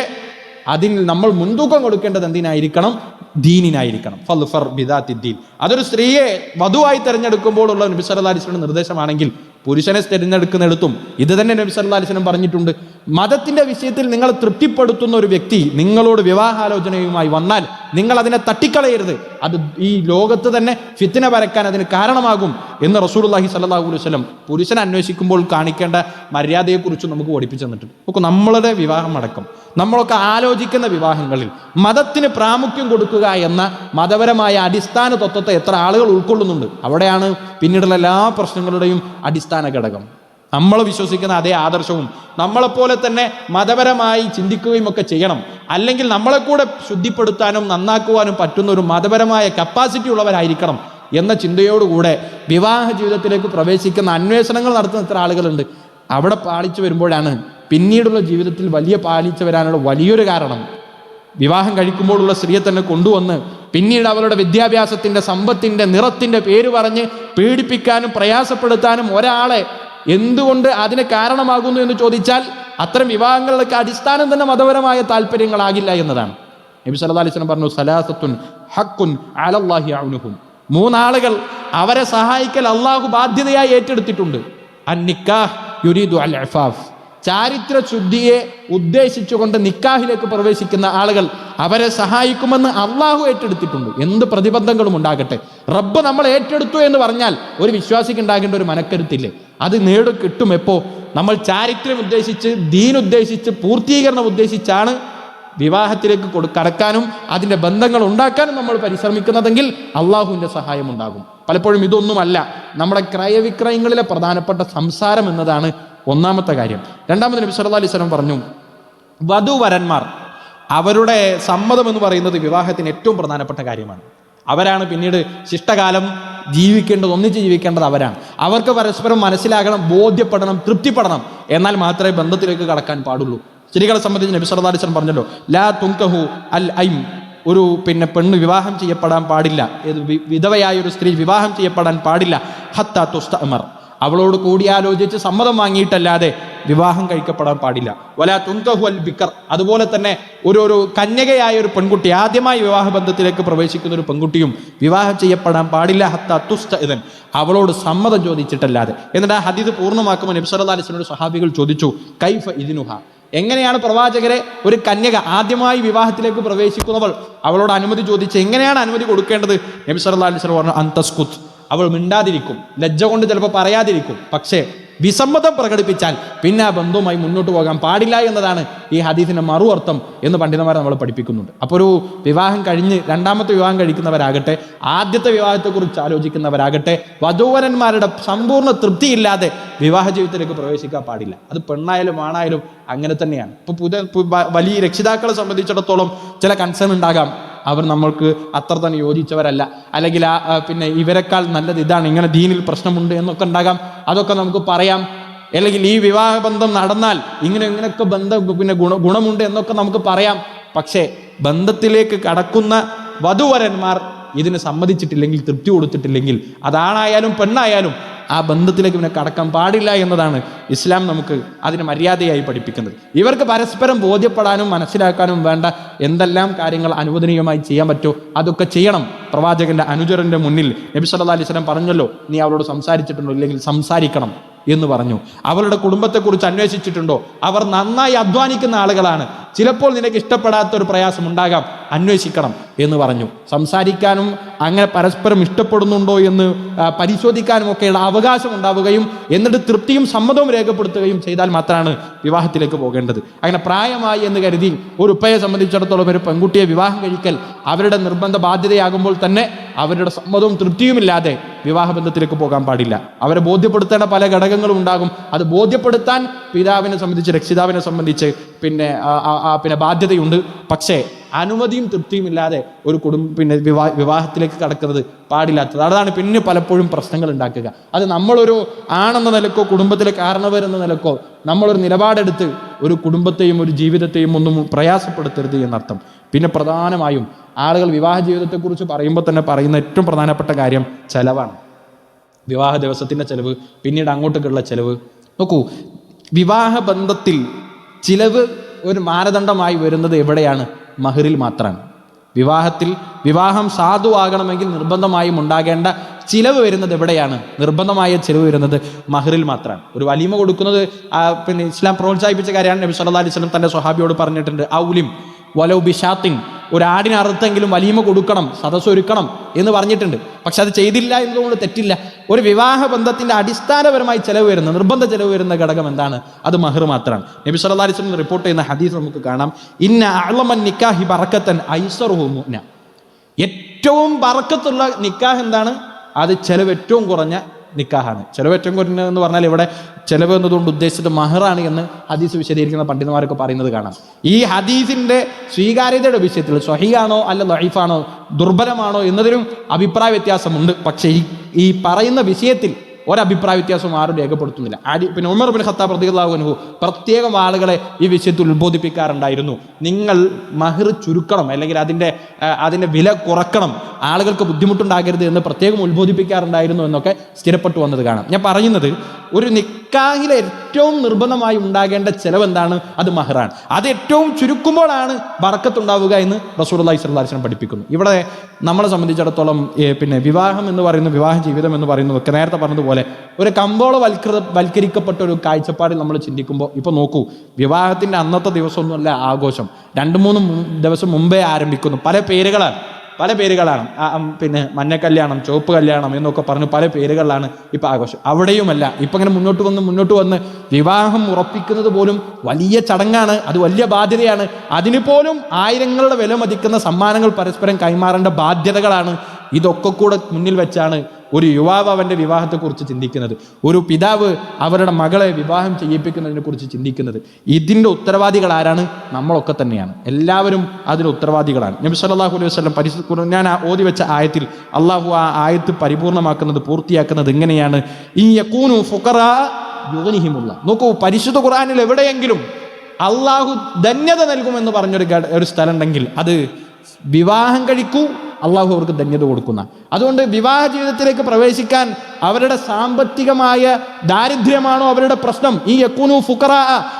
അതിൽ നമ്മൾ മുൻതൂക്കം കൊടുക്കേണ്ടത് എന്തിനായിരിക്കണം? ദീനിനായിരിക്കണം. ഫൽഫർ ബിദാത്തിദ്ദീൻ അതൊരു സ്ത്രീയെ വധുവായി തിരഞ്ഞെടുക്കുമ്പോഴുള്ള നബി സല്ലല്ലാഹു അലൈഹി വസല്ലം നിർദ്ദേശമാണെങ്കിൽ പുരുഷനെ തിരഞ്ഞെടുക്കുന്നിടത്തും ഇത് തന്നെ നബി സല്ലല്ലാഹു അലൈഹി വസല്ലം പറഞ്ഞിട്ടുണ്ട്. മതത്തിന്റെ വിഷയത്തിൽ നിങ്ങൾ തൃപ്തിപ്പെടുത്തുന്ന ഒരു വ്യക്തി നിങ്ങളോട് വിവാഹാലോചനയുമായി വന്നാൽ നിങ്ങൾ അതിനെ തട്ടിക്കളയരുത്. അത് ഈ ലോകത്ത് തന്നെ ഫിത്തിന പരക്കാൻ അതിന് കാരണമാകും എന്ന് റസൂലുള്ളാഹി സല്ലാഹു വസല്ലം പുരുഷനെ അന്വേഷിക്കുമ്പോൾ കാണിക്കേണ്ട മര്യാദയെക്കുറിച്ച് നമുക്ക് പഠിപ്പിച്ചു തന്നിട്ടുണ്ട്. നോക്കൂ നമ്മളുടെ വിവാഹം അടക്കം. നമ്മളൊക്കെ ആലോചിക്കുന്ന വിവാഹങ്ങളിൽ മതത്തിന് പ്രാമുഖ്യം കൊടുക്കുക എന്ന മതപരമായ അടിസ്ഥാന തത്വത്തെ എത്ര ആളുകൾ ഉൾക്കൊള്ളുന്നുണ്ട്. അവിടെയാണ് പിന്നീടുള്ള എല്ലാ പ്രശ്നങ്ങളുടെയും അടിസ്ഥാന ഘടകം. നമ്മൾ വിശ്വസിക്കുന്ന അതേ ആദർശവും നമ്മളെപ്പോലെ തന്നെ മതപരമായി ചിന്തിക്കുകയും ഒക്കെ ചെയ്യണം. അല്ലെങ്കിൽ നമ്മളെ കൂടെ ശുദ്ധിപ്പെടുത്താനും നന്നാക്കുവാനും പറ്റുന്ന ഒരു മതപരമായ കപ്പാസിറ്റി ഉള്ളവരായിരിക്കണം എന്ന ചിന്തയോടുകൂടെ വിവാഹ ജീവിതത്തിലേക്ക് പ്രവേശിക്കുന്ന അന്വേഷണങ്ങൾ നടത്തുന്ന ഇത്ര ആളുകളുണ്ട്. അവിടെ പാളിച്ചു വരുമ്പോഴാണ് പിന്നീടുള്ള ജീവിതത്തിൽ വലിയ പാലിച്ചു വരാനുള്ള വലിയൊരു കാരണം. വിവാഹം കഴിക്കുമ്പോഴുള്ള സ്ത്രീയെ തന്നെ കൊണ്ടുവന്ന് പിന്നീട് അവരുടെ വിദ്യാഭ്യാസത്തിന്റെ സമ്പത്തിന്റെ നിറത്തിന്റെ പേര് പറഞ്ഞ് പീഡിപ്പിക്കാനും പ്രയാസപ്പെടുത്താനും ഒരാളെ എന്തുകൊണ്ട് അതിന് കാരണമാകുന്നു എന്ന് ചോദിച്ചാൽ അത്തരം വിവാഹങ്ങളിലൊക്കെ അടിസ്ഥാനം തന്നെ മതപരമായ താല്പര്യങ്ങളാകില്ല എന്നതാണ്. നബി സല്ലാ അലൈഹി വസല്ലം പറഞ്ഞു സലാസത്തുൻ ഹക്കുൻ അലല്ലാഹി ഔനുഹും മൂന്നാളുകൾ അവരെ സഹായിക്കൽ അള്ളാഹു ബാധ്യതയായി ഏറ്റെടുത്തിട്ടുണ്ട്. അന്നിക്കാഹ് യുരീദു അൽ ഇഫാഫ് ചാരിത്ര ശുദ്ധിയെ ഉദ്ദേശിച്ചുകൊണ്ട് നിക്കാഹിലേക്ക് പ്രവേശിക്കുന്ന ആളുകൾ അവരെ സഹായിക്കുമെന്ന് അള്ളാഹു ഏറ്റെടുത്തിട്ടുണ്ട്. എന്ത് പ്രതിബന്ധങ്ങളും ഉണ്ടാകട്ടെ. റബ്ബ് നമ്മൾ ഏറ്റെടുത്തു എന്ന് പറഞ്ഞാൽ ഒരു വിശ്വാസിക്ക് ഉണ്ടാകേണ്ട ഒരു മനക്കരുത്തില്ലേ? അത് നേട് കിട്ടും എപ്പോൾ നമ്മൾ ചാരിത്രം ഉദ്ദേശിച്ച് ദീൻ ഉദ്ദേശിച്ച് പൂർത്തീകരണം ഉദ്ദേശിച്ചാണ് വിവാഹത്തിലേക്ക് കൊടു കടക്കാനും അതിന്റെ ബന്ധങ്ങൾ ഉണ്ടാക്കാനും നമ്മൾ പരിശ്രമിക്കുന്നതെങ്കിൽ അള്ളാഹുവിന്റെ സഹായം ഉണ്ടാകും. പലപ്പോഴും ഇതൊന്നുമല്ല. നമ്മുടെ ക്രയവിക്രയങ്ങളിലെ പ്രധാനപ്പെട്ട സംസാരം എന്നതാണ് ഒന്നാമത്തെ കാര്യം. രണ്ടാമത് നബി സല്ലാ അലൈഹി സ്വലം പറഞ്ഞു വധുവരന്മാർ അവരുടെ സമ്മതം എന്ന് പറയുന്നത് വിവാഹത്തിന് ഏറ്റവും പ്രധാനപ്പെട്ട കാര്യമാണ്. അവരാണ് പിന്നീട് ശിഷ്ടകാലം ജീവിക്കേണ്ടത് ഒന്നിച്ച് ജീവിക്കേണ്ടത് അവരാണ്. അവർക്ക് പരസ്പരം മനസ്സിലാകണം ബോധ്യപ്പെടണം തൃപ്തിപ്പെടണം. എന്നാൽ മാത്രമേ ബന്ധത്തിലേക്ക് കടക്കാൻ പാടുള്ളൂ. സ്ത്രീകളെ സംബന്ധിച്ച് നബി സർദാരിസൻ പറഞ്ഞല്ലോ ലാ തുങ്കഹു അൽ ഐം ഒരു പിന്നെ പെണ്ണ് വിവാഹം ചെയ്യപ്പെടാൻ പാടില്ല. വിധവയായ ഒരു സ്ത്രീ വിവാഹം ചെയ്യപ്പെടാൻ പാടില്ല. ഹത്ത തുസ്തമർ അവളോട് കൂടിയാലോചിച്ച് സമ്മതം വാങ്ങിയിട്ടല്ലാതെ വിവാഹം കഴിക്കപ്പെടാൻ പാടില്ല. വല തുൻകഹു അൽ ബിക്കർ. അതുപോലെ തന്നെ ഒരു ഒരു കന്യകയായ ഒരു പെൺകുട്ടി ആദ്യമായി വിവാഹ ബന്ധത്തിലേക്ക് പ്രവേശിക്കുന്ന ഒരു പെൺകുട്ടിയും വിവാഹം ചെയ്യപ്പെടാൻ പാടില്ല. ഹത്ത തുസ്ത ഇതൻ അവളോട് സമ്മതം ചോദിച്ചിട്ടല്ലാതെ. എന്നിട്ട് ആ ഹദീദ് പൂർണമാക്കുമ്പോൾ നബി സല്ലല്ലാഹു അലൈഹി വസല്ലം സഹാബികൾ ചോദിച്ചു കൈഫ ഇതിനുഹ എങ്ങനെയാണ് പ്രവാചകരെ ഒരു കന്യക ആദ്യമായി വിവാഹത്തിലേക്ക് പ്രവേശിക്കുന്നവൾ അവളോട് അനുമതി ചോദിച്ച് എങ്ങനെയാണ് അനുമതി കൊടുക്കേണ്ടത്? നബി സല്ലല്ലാഹു അലൈഹി വസല്ലം പറഞ്ഞു അന്തസ്കുത്ത് അവൾ മിണ്ടാതിരിക്കും. ലജ്ജ കൊണ്ട് ചിലപ്പോൾ പറയാതിരിക്കും. പക്ഷേ വിസമ്മതം പ്രകടിപ്പിച്ചാൽ പിന്നെ ആ ബന്ധവുമായി മുന്നോട്ട് പോകാൻ പാടില്ല എന്നതാണ് ഈ ഹദീസിന്റെ മറു അർത്ഥം എന്ന് പണ്ഡിതന്മാരെ നമ്മൾ പഠിപ്പിക്കുന്നുണ്ട്. അപ്പോൾ ഒരു വിവാഹം കഴിഞ്ഞ് രണ്ടാമത്തെ വിവാഹം കഴിക്കുന്നവരാകട്ടെ ആദ്യത്തെ വിവാഹത്തെക്കുറിച്ച് ആലോചിക്കുന്നവരാകട്ടെ വധൂവരന്മാരുടെ സമ്പൂർണ തൃപ്തിയില്ലാതെ വിവാഹ ജീവിതത്തിലേക്ക് പ്രവേശിക്കാൻ പാടില്ല. അത് പെണ്ണായാലും ആണായാലും അങ്ങനെ തന്നെയാണ്. ഇപ്പോൾ പുതിയ വലിയ രക്ഷിതാക്കളെ സംബന്ധിച്ചിടത്തോളം ചില കൺസേൺ ഉണ്ടാകാം. അവർ നമ്മൾക്ക് അത്ര തന്നെ യോജിച്ചവരല്ല. അല്ലെങ്കിൽ ആ പിന്നെ ഇവരെക്കാൾ നല്ലത് ഇതാണ്. ഇങ്ങനെ ദീനിൽ പ്രശ്നമുണ്ട് എന്നൊക്കെ ഉണ്ടാകാം. അതൊക്കെ നമുക്ക് പറയാം. അല്ലെങ്കിൽ ഈ വിവാഹ ബന്ധം നടന്നാൽ ഇങ്ങനെ ഇങ്ങനെയൊക്കെ ബന്ധം പിന്നെ ഗുണ ഗുണമുണ്ട് എന്നൊക്കെ നമുക്ക് പറയാം. പക്ഷേ ബന്ധത്തിലേക്ക് കടക്കുന്ന വധുവരന്മാർ ഇതിന് സമ്മതിച്ചിട്ടില്ലെങ്കിൽ തൃപ്തി കൊടുത്തിട്ടില്ലെങ്കിൽ അതാണായാലും പെണ്ണായാലും ആ ബന്ധത്തിലേക്ക് പിന്നെ കടക്കാൻ പാടില്ല എന്നതാണ് ഇസ്ലാം നമുക്ക് അതിന് മര്യാദയായി പഠിപ്പിക്കുന്നത്. ഇവർക്ക് പരസ്പരം ബോധ്യപ്പെടാനും മനസ്സിലാക്കാനും വേണ്ട എന്തെല്ലാം കാര്യങ്ങൾ അനുവദനീയമായി ചെയ്യാൻ പറ്റുമോ അതൊക്കെ ചെയ്യണം. പ്രവാചകന്റെ അനുചരന്റെ മുന്നിൽ നബി സല്ലല്ലാഹു അലൈഹി സ്വലം പറഞ്ഞല്ലോ നീ അവളോട് സംസാരിച്ചിട്ടുണ്ടോ ഇല്ലെങ്കിൽ സംസാരിക്കണം എന്ന് പറഞ്ഞു. അവളുടെ കുടുംബത്തെക്കുറിച്ച് അന്വേഷിച്ചിട്ടുണ്ടോ? അവർ നന്നായി അധ്വാനിക്കുന്ന ആളുകളാണ്. ചിലപ്പോൾ നിനക്ക് ഇഷ്ടപ്പെടാത്ത ഒരു പ്രയാസം ഉണ്ടാകാം. അന്വേഷിക്കണം എന്ന് പറഞ്ഞു. സംസാരിക്കാനും അങ്ങനെ പരസ്പരം ഇഷ്ടപ്പെടുന്നുണ്ടോ എന്ന് പരിശോധിക്കാനും ഒക്കെയുള്ള അവകാശം ഉണ്ടാവുകയും എന്നിട്ട് തൃപ്തിയും സമ്മതവും രേഖപ്പെടുത്തുകയും ചെയ്താൽ മാത്രമാണ് വിവാഹത്തിലേക്ക് പോകേണ്ടത്. അങ്ങനെ പ്രായമായി എന്ന് കരുതി ഒരു ഉപ്പയെ സംബന്ധിച്ചിടത്തോളം ഒരു പെൺകുട്ടിയെ വിവാഹം കഴിക്കൽ അവരുടെ നിർബന്ധ ബാധ്യതയാകുമ്പോൾ തന്നെ അവരുടെ സമ്മതവും തൃപ്തിയുമില്ലാതെ വിവാഹബന്ധത്തിലേക്ക് പോകാൻ പാടില്ല. അവരെ ബോധ്യപ്പെടുത്തേണ്ട പല ഘടകങ്ങളും ഉണ്ടാകും. അത് ബോധ്യപ്പെടുത്താൻ പിതാവിനെ സംബന്ധിച്ച് രക്ഷിതാവിനെ സംബന്ധിച്ച് പിന്നെ പിന്നെ ബാധ്യതയുണ്ട്. പക്ഷേ അനുമതിയും തൃപ്തിയും ഇല്ലാതെ ഒരു കുടുംബ പിന്നെ വിവാഹ വിവാഹത്തിലേക്ക് കടക്കുന്നത് പാടില്ലാത്തത്. അതാണ് പിന്നെ പലപ്പോഴും പ്രശ്നങ്ങൾ ഉണ്ടാക്കുക. അത് നമ്മളൊരു ആണെന്ന നിലക്കോ കുടുംബത്തിലെ കാരണവരെന്ന നിലക്കോ നമ്മളൊരു നിലപാടെടുത്ത് ഒരു കുടുംബത്തെയും ഒരു ജീവിതത്തെയും ഒന്നും പ്രയാസപ്പെടുത്തരുത് എന്നർത്ഥം. പിന്നെ പ്രധാനമായും ആളുകൾ വിവാഹ ജീവിതത്തെക്കുറിച്ച് പറയുമ്പോൾ തന്നെ പറയുന്ന ഏറ്റവും പ്രധാനപ്പെട്ട കാര്യം ചെലവാണ്. വിവാഹ ദിവസത്തിന്റെ ചെലവ് പിന്നീട് അങ്ങോട്ടേക്കുള്ള ചെലവ്. നോക്കൂ വിവാഹ ബന്ധത്തിൽ ചിലവ് ഒരു മാനദണ്ഡമായി വരുന്നത് എവിടെയാണ്? മഹറിൽ മാത്രമാണ്. വിവാഹത്തിൽ വിവാഹം സാധുവാകണമെങ്കിൽ നിർബന്ധമായും ഉണ്ടാകേണ്ട ചിലവ് വരുന്നത് എവിടെയാണ്? നിർബന്ധമായ ചിലവ് വരുന്നത് മഹറിൽ മാത്രമാണ്. ഒരു വലിമ കൊടുക്കുന്നത് പിന്നെ ഇസ്ലാം പ്രോത്സാഹിപ്പിച്ച കാര്യമാണ് നബി സല്ലാ അലൈഹി സ്വലം തന്റെ സ്വഹാബിയോട് പറഞ്ഞിട്ടുണ്ട്. ഔലിം വലൗ ബിഷാത്തിൻ ഒരു ആടിന് അറുത്തെങ്കിലും വലിയമ കൊടുക്കണം സദസ് ഒരുക്കണം എന്ന് പറഞ്ഞിട്ടുണ്ട്. പക്ഷെ അത് ചെയ്തില്ല എന്നതുകൊണ്ട് തെറ്റില്ല. ഒരു വിവാഹ ബന്ധത്തിന്റെ അടിസ്ഥാനപരമായി ചെലവ് വരുന്ന നിർബന്ധ ചെലവ് വരുന്ന ഘടകം എന്താണ്? അത് മഹർ മാത്രമാണ്. നബി സല്ലല്ലാഹു അലൈഹി വസല്ലം റിപ്പോർട്ട് ചെയ്യുന്ന ഹദീസ് നമുക്ക് കാണാം. ഇന്ന അളമൻ നിക്കാഹി ബറക്കത്തൻ ഐസറുഹു മുഅ്ന ഏറ്റവും ബറക്കത്തുള്ള നിക്കാഹ് എന്താണ്? അത് ചെലവ് ഏറ്റവും കുറഞ്ഞ നിക്കാഹാണ്. ചിലവ് ഏറ്റവും കുറഞ്ഞത് എന്ന് പറഞ്ഞാൽ ഇവിടെ ചിലവ് എന്നതുകൊണ്ട് ഉദ്ദേശിച്ചത് മഹറാണ് എന്ന് ഹദീസ് വിശദീകരിക്കുന്ന പണ്ഡിതന്മാരൊക്കെ പറയുന്നത് കാണാം. ഈ ഹദീസിന്റെ സ്വീകാര്യതയുടെ വിഷയത്തിൽ സ്വഹിയാണോ അല്ല ലൈഫാണോ ദുർബലമാണോ എന്നതിലും അഭിപ്രായ വ്യത്യാസമുണ്ട്. പക്ഷേ ഈ പറയുന്ന വിഷയത്തിൽ ഒരഭിപ്രായ വ്യത്യാസവും ആരും രേഖപ്പെടുത്തുന്നില്ല. ആടി പിന്നെ ഉമർ ബിൻ ഖത്താബ് പ്രതികളാകുന്നു പ്രത്യേകം ആളുകളെ ഈ വിഷയത്തിൽ ഉത്ബോധിപ്പിക്കാറുണ്ടായിരുന്നു. നിങ്ങൾ മഹിർ ചുരുക്കണം അല്ലെങ്കിൽ അതിന്റെ അതിന്റെ വില കുറക്കണം ആളുകൾക്ക് ബുദ്ധിമുട്ടുണ്ടാകരുത് എന്ന് പ്രത്യേകം ഉത്ബോധിപ്പിക്കാറുണ്ടായിരുന്നു എന്നൊക്കെ സ്ഥിരപ്പെട്ടു വന്നത് കാണാം. ഞാൻ പറയുന്നത് ഒരു നിക്കാഹിലെ ഏറ്റവും നിർബന്ധമായി ഉണ്ടാകേണ്ട ചെലവ് എന്താണ് അത് മഹറാണ്. അത് ഏറ്റവും ചുരുക്കുമ്പോഴാണ് ബറക്കത്തുണ്ടാവുക എന്ന് അള്ളഹി സ്വല്ലാസ്ലം പഠിപ്പിക്കുന്നു. ഇവിടെ നമ്മളെ സംബന്ധിച്ചിടത്തോളം പിന്നെ വിവാഹം എന്ന് പറയുന്ന വിവാഹ ജീവിതം എന്ന് പറയുന്നതൊക്കെ നേരത്തെ പറഞ്ഞതുപോലെ ഒരു കമ്പോള കമ്പോളവൽകൃത വൽക്കരിക്കപ്പെട്ട ഒരു കാഴ്ചപ്പാടിൽ നമ്മൾ ചിന്തിക്കുമ്പോൾ ഇപ്പോൾ നോക്കൂ വിവാഹത്തിന്റെ അന്നത്തെ ദിവസമൊന്നുമല്ല ആഘോഷം. രണ്ട് മൂന്ന് ദിവസം മുമ്പേ ആരംഭിക്കുന്നു. പല പേരുകളാണ്. പല പേരുകളാണ്. പിന്നെ മഞ്ഞ കല്യാണം ചുവപ്പ് കല്യാണം എന്നൊക്കെ പറഞ്ഞ് പല പേരുകളിലാണ് ഇപ്പം ആഘോഷം. അവിടെയുമല്ല. ഇപ്പം ഇങ്ങനെ മുന്നോട്ട് വന്ന് മുന്നോട്ട് വന്ന് വിവാഹം ഉറപ്പിക്കുന്നത് പോലും വലിയ ചടങ്ങാണ്. അത് വലിയ ബാധ്യതയാണ്. അതിന് പോലും ആയിരങ്ങളുടെ വില മതിക്കുന്ന സമ്മാനങ്ങൾ പരസ്പരം കൈമാറേണ്ട ബാധ്യതകളാണ്. ഇതൊക്കെ കൂടെ മുന്നിൽ വെച്ചാണ് ഒരു യുവാവ് അവന്റെ വിവാഹത്തെക്കുറിച്ച് ചിന്തിക്കുന്നത് ഒരു പിതാവ് അവരുടെ മകളെ വിവാഹം ചെയ്യിപ്പിക്കുന്നതിനെ കുറിച്ച് ചിന്തിക്കുന്നത്. ഇതിന്റെ ഉത്തരവാദികൾ ആരാണ്? നമ്മളൊക്കെ തന്നെയാണ്. എല്ലാവരും അതിന് ഉത്തരവാദികളാണ്. നബി സല്ലാഹു അലൈഹി വസ്ലം ഖുർആൻ ഞാൻ ഓതി വെച്ച ആയത്തിൽ അള്ളാഹു ആ ആയത്ത് പരിപൂർണമാക്കുന്നത് പൂർത്തിയാക്കുന്നത് എങ്ങനെയാണ് ഈ യക്കൂനു ഫുഖറാ യുവനിഹിമുള്ള നോക്കൂ പരിശുദ്ധ ഖുർആനിൽ എവിടെയെങ്കിലും അള്ളാഹു ധന്യത നൽകുമെന്ന് പറഞ്ഞൊരു ഒരു സ്ഥലം ഉണ്ടെങ്കിൽ അത് വിവാഹം കഴിക്കൂ അള്ളാഹു അവർക്ക് ധന്യത കൊടുക്കുന്ന. അതുകൊണ്ട് വിവാഹ ജീവിതത്തിലേക്ക് പ്രവേശിക്കാൻ അവരുടെ സാമ്പത്തികമായ ദാരിദ്ര്യമാണോ അവരുടെ പ്രശ്നം? ഈ യക്കുനു ഫുക്കറ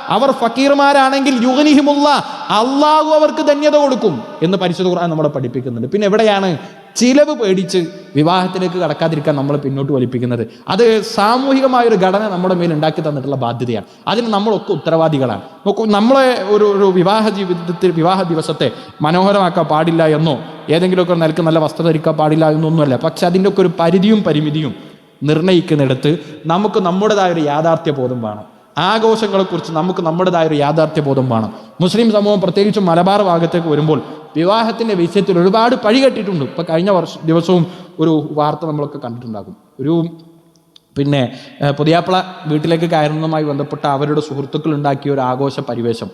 അവർ ഫക്കീർമാരാണെങ്കിൽ യുഗനിഹിമുള്ള അള്ളാഹു അവർക്ക് ധന്യത കൊടുക്കും എന്ന് പരിശുദ്ധ ഖുർആൻ നമ്മളെ പഠിപ്പിക്കുന്നുണ്ട്. പിന്നെ എവിടെയാണ് ചിലവ് പേടിച്ച് വിവാഹത്തിലേക്ക് കടക്കാതിരിക്കാൻ നമ്മൾ പിന്നോട്ട് വലിപ്പിക്കുന്നത്. അത് സാമൂഹികമായ ഒരു ഘടന നമ്മുടെ മേൽ ഉണ്ടാക്കി തന്നിട്ടുള്ള ബാധ്യതയാണ്. അതിന് നമ്മളൊക്കെ ഉത്തരവാദികളാണ്. നോക്കൂ നമ്മളെ ഒരു ഒരു വിവാഹ ജീവിതത്തിൽ വിവാഹ ദിവസത്തെ മനോഹരമാക്കാൻ പാടില്ല എന്നോ ഏതെങ്കിലുമൊക്കെ നിലയ്ക്ക് നല്ല വസ്ത്ര ധരിക്കാൻ പാടില്ല എന്നൊന്നുമല്ല. പക്ഷെ അതിന്റെ ഒക്കെ ഒരു പരിധിയും പരിമിതിയും നിർണയിക്കുന്നിടത്ത് നമുക്ക് നമ്മുടേതായ ഒരു യാഥാർത്ഥ്യ ബോധം വേണം. ആഘോഷങ്ങളെക്കുറിച്ച് നമുക്ക് നമ്മുടേതായ ഒരു യാഥാർത്ഥ്യ ബോധം വേണം. മുസ്ലിം സമൂഹം പ്രത്യേകിച്ചും മലബാർ ഭാഗത്തേക്ക് വരുമ്പോൾ വിവാഹത്തിന്റെ വിഷയത്തിൽ ഒരുപാട് പഴി കെട്ടിയിട്ടുണ്ട് ഇപ്പം കഴിഞ്ഞ വർഷ ദിവസവും ഒരു വാർത്ത നമ്മളൊക്കെ കണ്ടിട്ടുണ്ടാകും. ഒരു പിന്നെ പുതിയാപ്പള വീട്ടിലേക്ക് കയറുന്നതുമായി ബന്ധപ്പെട്ട അവരുടെ സുഹൃത്തുക്കൾ ഉണ്ടാക്കിയ ഒരു ആഘോഷ പരിവേശം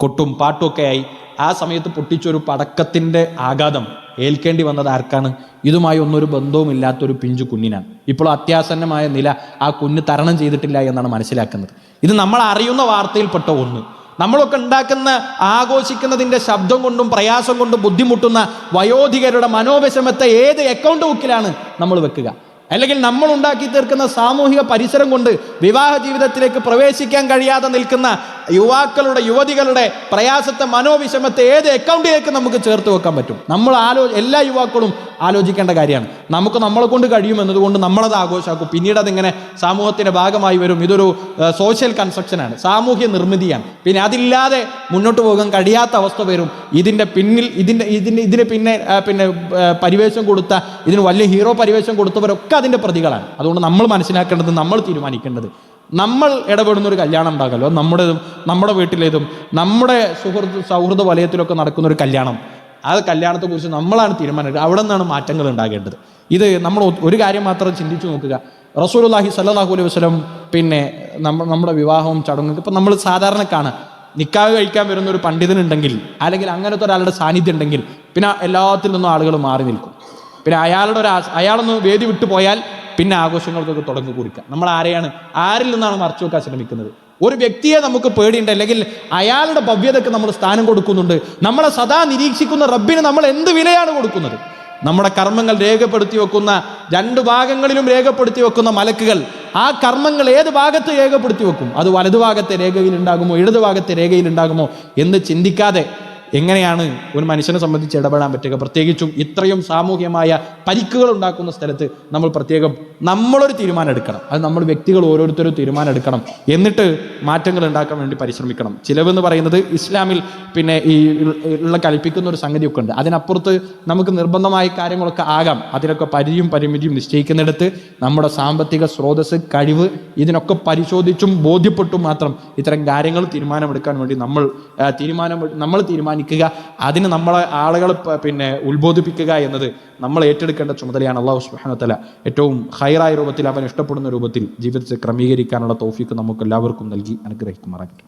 കൊട്ടും പാട്ടും ഒക്കെ ആയി ആ സമയത്ത് പൊട്ടിച്ചൊരു പടക്കത്തിന്റെ ആഘാതം ഏൽക്കേണ്ടി വന്നത് ആർക്കാണ്? ഇതുമായി ഒന്നൊരു ബന്ധവും ഇല്ലാത്തൊരു പിഞ്ചു കുഞ്ഞിനാണ്. ഇപ്പോൾ അത്യാസന്നമായ നില ആ കുഞ്ഞ് തരണം ചെയ്തിട്ടില്ല എന്നാണ് മനസ്സിലാക്കുന്നത്. ഇത് നമ്മൾ അറിയുന്ന വാർത്തയിൽപ്പെട്ട ഒന്ന്. നമ്മളൊക്കെ ഉണ്ടാക്കുന്ന ആഘോഷിക്കുന്നതിന്റെ ശബ്ദം കൊണ്ടും പ്രയാസം കൊണ്ടും ബുദ്ധിമുട്ടുന്ന വയോധികരുടെ മനോവിഷമത്തെ ഏത് അക്കൗണ്ട് ബുക്കിലാണ് നമ്മൾ വെക്കുക? അല്ലെങ്കിൽ നമ്മൾ ഉണ്ടാക്കി തീർക്കുന്ന സാമൂഹിക പരിസരം കൊണ്ട് വിവാഹ ജീവിതത്തിലേക്ക് പ്രവേശിക്കാൻ കഴിയാതെ നിൽക്കുന്ന യുവാക്കളുടെ യുവതികളുടെ പ്രയാസത്തെ മനോവിഷമത്തെ ഏത് അക്കൗണ്ടിലേക്ക് നമുക്ക് ചേർത്ത് വെക്കാൻ പറ്റും? നമ്മൾ ആലോ എല്ലാ യുവാക്കളും ആലോചിക്കേണ്ട കാര്യമാണ്. നമുക്ക് നമ്മളെ കൊണ്ട് കഴിയും എന്നതുകൊണ്ട് നമ്മളത് ആഘോഷമാക്കും. പിന്നീട് അതിങ്ങനെ സമൂഹത്തിന്റെ ഭാഗമായി വരും. ഇതൊരു സോഷ്യൽ കൺസ്ട്രക്ഷനാണ് സാമൂഹ്യ നിർമ്മിതിയാണ്. പിന്നെ അതില്ലാതെ മുന്നോട്ട് പോകാൻ കഴിയാത്ത അവസ്ഥ വരും. ഇതിന്റെ പിന്നിൽ ഇതിന്റെ ഇതിന് ഇതിന് പിന്നെ പിന്നെ പരിവേഷം കൊടുത്ത ഇതിന് വലിയ ഹീറോ പരിവേഷം കൊടുത്തവരൊക്കെ അതിന്റെ പ്രതികളാണ്. അതുകൊണ്ട് നമ്മൾ മനസ്സിലാക്കേണ്ടത് നമ്മൾ തീരുമാനിക്കേണ്ടത് നമ്മൾ ഇടപെടുന്ന ഒരു കല്യാണം ഉണ്ടാകല്ലോ നമ്മുടേതും നമ്മുടെ വീട്ടിലേതും നമ്മുടെ സുഹൃത്ത് സൗഹൃദ വലയത്തിലൊക്കെ നടക്കുന്ന ഒരു കല്യാണം. ആ കല്യാണത്തെക്കുറിച്ച് നമ്മളാണ് തീരുമാനിക്കുക അവിടെ നിന്നാണ് മാറ്റങ്ങൾ ഉണ്ടാകേണ്ടത്. ഇത് നമ്മൾ ഒരു കാര്യം മാത്രം ചിന്തിച്ചു നോക്കുക. റസൂലുള്ളാഹി സല്ലാഹു അലൈഹി വസ്ലം പിന്നെ നമ്മ നമ്മുടെ വിവാഹവും ചടങ്ങും ഇപ്പം നമ്മൾ സാധാരണ കാണാം നിക്കാഹ് കഴിക്കാൻ വരുന്ന ഒരു പണ്ഡിതനുണ്ടെങ്കിൽ അല്ലെങ്കിൽ അങ്ങനത്തെ ഒരാളുടെ സാന്നിധ്യം ഉണ്ടെങ്കിൽ പിന്നെ എല്ലാത്തിൽ നിന്നും ആളുകൾ മാറി നിൽക്കും. പിന്നെ അയാളുടെ ഒരു അയാളൊന്ന് വേദി വിട്ടു പോയാൽ പിന്നെ ആഘോഷങ്ങൾക്കൊക്കെ തുടങ്ങി കുറിക്കുക നമ്മൾ ആരെയാണ്? ആരിൽ നിന്നാണ് മറച്ചു വെക്കാൻ ശ്രമിക്കുന്നത്? ഒരു വ്യക്തിയെ നമുക്ക് പേടിയുണ്ട്. അല്ലെങ്കിൽ അയാളുടെ ഭവ്യതയ്ക്ക് നമ്മൾ സ്ഥാനം കൊടുക്കുന്നുണ്ട്. നമ്മളെ സദാ നിരീക്ഷിക്കുന്ന റബ്ബിന് നമ്മൾ എന്ത് വിലയാണ് കൊടുക്കുന്നത്? നമ്മുടെ കർമ്മങ്ങൾ രേഖപ്പെടുത്തി വെക്കുന്ന രണ്ട് ഭാഗങ്ങളിലും രേഖപ്പെടുത്തി വെക്കുന്ന മലക്കുകൾ ആ കർമ്മങ്ങൾ ഏത് ഭാഗത്ത് രേഖപ്പെടുത്തി വെക്കും? അത് വലതുഭാഗത്തെ രേഖയിൽ ഉണ്ടാകുമോ? ഇടതു ഭാഗത്തെ രേഖയിൽ ഉണ്ടാകുമോ? എന്ന് ചിന്തിക്കാതെ എങ്ങനെയാണ് ഒരു മനുഷ്യനെ സംബന്ധിച്ച് ഇടപെടാൻ പറ്റുക? പ്രത്യേകിച്ചും ഇത്രയും സാമൂഹ്യമായ പരിക്കുകൾ ഉണ്ടാക്കുന്ന സ്ഥലത്ത് നമ്മൾ പ്രത്യേകം നമ്മളൊരു തീരുമാനം എടുക്കണം. അത് നമ്മൾ വ്യക്തികൾ ഓരോരുത്തരും തീരുമാനം എടുക്കണം. എന്നിട്ട് മാറ്റങ്ങൾ ഉണ്ടാക്കാൻ വേണ്ടി പരിശ്രമിക്കണം. ചിലവെന്ന് പറയുന്നത് ഇസ്ലാമിൽ പിന്നെ ഈ ഉള്ള കൽപ്പിക്കുന്ന ഒരു സംഗതിയൊക്കെ ഉണ്ട്. അതിനപ്പുറത്ത് നമുക്ക് നിർബന്ധമായ കാര്യങ്ങളൊക്കെ ആകാം. അതിനൊക്കെ പരിധിയും പരിമിതിയും നിശ്ചയിക്കുന്നിടത്ത് നമ്മുടെ സാമ്പത്തിക സ്രോതസ് കഴിവ് ഇതിനൊക്കെ പരിശോധിച്ചും ബോധ്യപ്പെട്ടും മാത്രം ഇത്തരം കാര്യങ്ങൾ തീരുമാനമെടുക്കാൻ വേണ്ടി നമ്മൾ തീരുമാനം നമ്മൾ തീരുമാനിക്കുക അതിന് നമ്മളെ ആളുകളെ പ- പിന്നെ ഉത്ബോധിപ്പിക്കുക എന്നത് നമ്മൾ ഏറ്റെടുക്കേണ്ട ചുമതലയാണ് അള്ളാഹു സുബ്ഹാനഹു ഏറ്റവും ഹൈറായ രൂപത്തിൽ അവൻ ഇഷ്ടപ്പെടുന്ന രൂപത്തിൽ ജീവിതത്തെ ക്രമീകരിക്കാനുള്ള തോഫിക്ക് നമുക്ക് എല്ലാവർക്കും നൽകി അനുഗ്രഹിക്കുമാറാകട്ടെ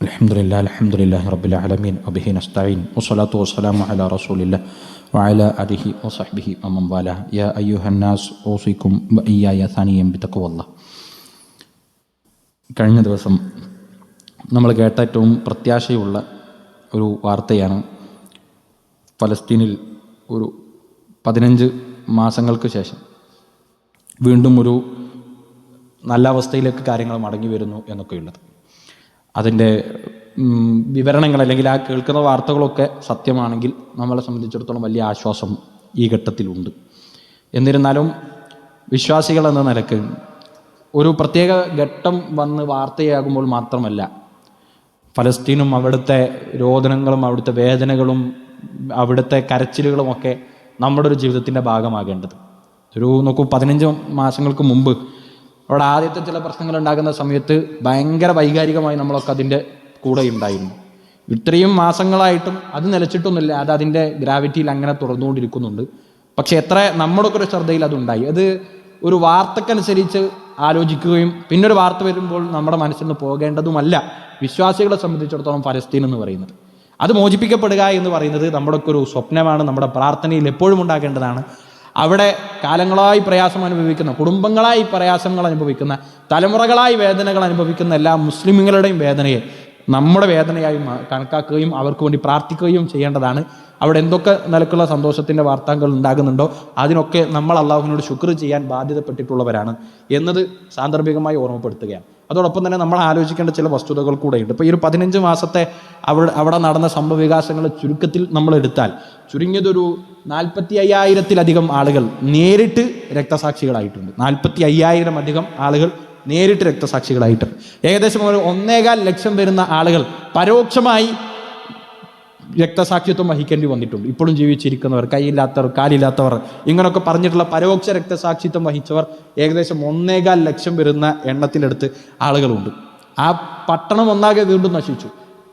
الحمد لله الحمد لله رب العالمين وبه نستعين والصلاة والسلام على رسول الله وعلى آله وصحبه ومن والاه يا أيها الناس أوصيكم وإياي ثانيا بتقوى الله കഴിഞ്ഞ ദിവസം നമ്മൾ കേട്ട ഏറ്റവും പ്രത്യാശയുള്ള ഒരു വാർത്തയാണ് ഫലസ്തീനിൽ ഒരു പതിനഞ്ച് മാസങ്ങൾക്ക് ശേഷം വീണ്ടും ഒരു നല്ല അവസ്ഥയിലേക്ക് കാര്യങ്ങൾ മടങ്ങി വരുന്നു എന്നൊക്കെയുള്ളത്. അതിന്റെ വിവരണങ്ങൾ അല്ലെങ്കിൽ ആ കേൾക്കുന്ന വാർത്തകളൊക്കെ സത്യമാണെങ്കിൽ നമ്മളെ സംബന്ധിച്ചിടത്തോളം വലിയ ആശ്വാസം ഈ ഘട്ടത്തിലുണ്ട്. എന്നിരുന്നാലും വിശ്വാസികൾ എന്ന നിലയ്ക്ക് ഒരു പ്രത്യേക ഘട്ടം വന്ന് വാർത്തയാകുമ്പോൾ മാത്രമല്ല ഫലസ്തീനും അവിടുത്തെ രോദനങ്ങളും അവിടുത്തെ വേദനകളും അവിടുത്തെ കരച്ചിലുകളും ഒക്കെ നമ്മുടെ ഒരു ജീവിതത്തിന്റെ ഭാഗമാകേണ്ടത്. ഒരു നോക്കൂ പതിനഞ്ച് മാസങ്ങൾക്ക് മുമ്പ് അവിടെ ആദ്യത്തെ ചില പ്രശ്നങ്ങൾ ഉണ്ടാകുന്ന സമയത്ത് ഭയങ്കര വൈകാരികമായി നമ്മളൊക്കെ അതിന്റെ കൂടെ ഉണ്ടായിരുന്നു. ഇത്രയും മാസങ്ങളായിട്ടും അത് നിലച്ചിട്ടൊന്നുമില്ല അത് അതിന്റെ ഗ്രാവിറ്റിയിൽ അങ്ങനെ തുറന്നുകൊണ്ടിരിക്കുന്നുണ്ട് പക്ഷേ എത്ര നമ്മുടെ ഒക്കെ ഒരു ശ്രദ്ധയിൽ അതുണ്ടായി. അത് ഒരു വാർത്തക്കനുസരിച്ച് ആലോചിക്കുകയും പിന്നൊരു വാർത്ത വരുമ്പോൾ നമ്മുടെ മനസ്സിൽ നിന്ന് പോകേണ്ടതുമല്ല. വിശ്വാസികളെ സംബന്ധിച്ചിടത്തോളം ഫലസ്തീൻ എന്ന് പറയുന്നത്. അത് മോചിപ്പിക്കപ്പെടുക എന്ന് പറയുന്നത് നമ്മുടെ ഒക്കെ ഒരു സ്വപ്നമാണ് നമ്മുടെ പ്രാർത്ഥനയിൽ എപ്പോഴും ഉണ്ടാക്കേണ്ടതാണ് അവിടെ കാലങ്ങളായി പ്രയാസം അനുഭവിക്കുന്ന കുടുംബങ്ങളായി പ്രയാസങ്ങൾ അനുഭവിക്കുന്ന തലമുറകളായി വേദനകൾ അനുഭവിക്കുന്ന എല്ലാ മുസ്ലിമുകളുടെയും വേദനയെ നമ്മുടെ വേദനയായി കണക്കാക്കുകയും അവർക്ക് വേണ്ടി പ്രാർത്ഥിക്കുകയും ചെയ്യേണ്ടതാണ്. അവിടെ എന്തൊക്കെ നിലക്കുള്ള സന്തോഷത്തിന്റെ വാർത്തകൾ ഉണ്ടാകുന്നുണ്ടോ? അതിനൊക്കെ നമ്മൾ അള്ളാഹുവിനോട് ശുക്ർ ചെയ്യാൻ ബാധ്യതപ്പെട്ടിട്ടുള്ളവരാണ് എന്നത് സാന്ദർഭികമായി ഓർമ്മപ്പെടുത്തുകയാണ്. അതോടൊപ്പം തന്നെ നമ്മൾ ആലോചിക്കേണ്ട ചില വസ്തുതകൾ കൂടെയുണ്ട്. ഇപ്പോൾ ഈ ഒരു പതിനഞ്ച് മാസത്തെ അവിടെ അവിടെ നടന്ന സംഭവവികാസങ്ങൾ ചുരുക്കത്തിൽ നമ്മൾ എടുത്താൽ ചുരുങ്ങിയതൊരു നാൽപ്പത്തി അയ്യായിരത്തിലധികം ആളുകൾ നേരിട്ട് രക്തസാക്ഷികളായിട്ടുണ്ട്. നാൽപ്പത്തി അയ്യായിരം അധികം ആളുകൾ നേരിട്ട് രക്തസാക്ഷികളായിട്ടുണ്ട്. ഏകദേശം ഒരു ഒന്നേകാൽ ലക്ഷം വരുന്ന ആളുകൾ പരോക്ഷമായി രക്തസാക്ഷിത്വം വഹിക്കേണ്ടി വന്നിട്ടുണ്ട്. ഇപ്പോഴും ജീവിച്ചിരിക്കുന്നവർ കൈയില്ലാത്തവർ കാലില്ലാത്തവർ ഇങ്ങനെയൊക്കെ പറഞ്ഞിട്ടുള്ള പരോക്ഷ രക്തസാക്ഷിത്വം വഹിച്ചവർ ഏകദേശം ഒന്നേകാൽ ലക്ഷം വരുന്ന എണ്ണത്തിനടുത്ത് ആളുകളുണ്ട്. ആ പട്ടണം ഒന്നാകെ വീണ്ടും നശിച്ചു.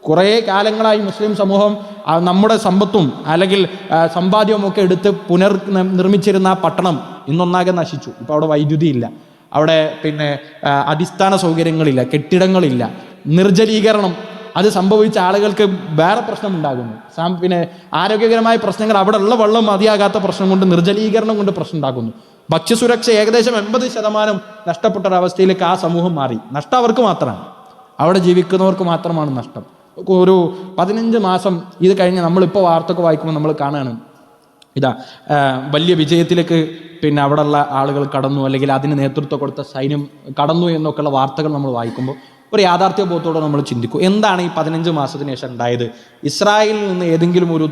കുറേ കാലങ്ങളായി മുസ്ലിം സമൂഹം നമ്മുടെ സമ്പത്തും അല്ലെങ്കിൽ സമ്പാദ്യവുമൊക്കെ എടുത്ത് പുനർ നിർമ്മിച്ചിരുന്ന ആ പട്ടണം ഇന്നൊന്നാകെ നശിച്ചു. ഇപ്പോൾ അവിടെ വൈദ്യുതി ഇല്ല. അവിടെ പിന്നെ അടിസ്ഥാന സൗകര്യങ്ങളില്ല കെട്ടിടങ്ങളില്ല. നിർജലീകരണം അത് സംഭവിച്ച ആളുകൾക്ക് വേറെ പ്രശ്നം ഉണ്ടാകുന്നു സാം- പിന്നെ ആരോഗ്യകരമായ പ്രശ്നങ്ങൾ അവിടെ ഉള്ള വെള്ളം മതിയാകാത്ത പ്രശ്നം കൊണ്ട് നിർജലീകരണം കൊണ്ട് പ്രശ്നം ഉണ്ടാകുന്നു ഭക്ഷ്യസുരക്ഷ ഏകദേശം എൺപത് ശതമാനം നഷ്ടപ്പെട്ട ഒരവസ്ഥയിലേക്ക് ആ സമൂഹം മാറി. നഷ്ടം അവർക്ക് മാത്രമാണ്. അവിടെ ജീവിക്കുന്നവർക്ക് മാത്രമാണ് നഷ്ടം. ഒരു പതിനഞ്ച് മാസം ഇത് കഴിഞ്ഞ് നമ്മളിപ്പോൾ വാർത്തയൊക്കെ വായിക്കുമ്പോൾ നമ്മൾ കാണുകയാണ്. ഇതാ വലിയ വിജയത്തിലേക്ക് പിന്നെ അവിടെയുള്ള ആളുകൾ കടന്നു അല്ലെങ്കിൽ അതിന് നേതൃത്വം കൊടുത്ത സൈന്യം കടന്നു എന്നൊക്കെയുള്ള വാർത്തകൾ നമ്മൾ വായിക്കുമ്പോൾ ഒരു യാഥാർത്ഥ്യ ബോധത്തോടെ നമ്മൾ ചിന്തിക്കും. എന്താണ് ഈ പതിനഞ്ച് മാസത്തിന് ശേഷം ഉണ്ടായത്? ഇസ്രായേലിൽ നിന്ന് ഏതെങ്കിലും ഒരു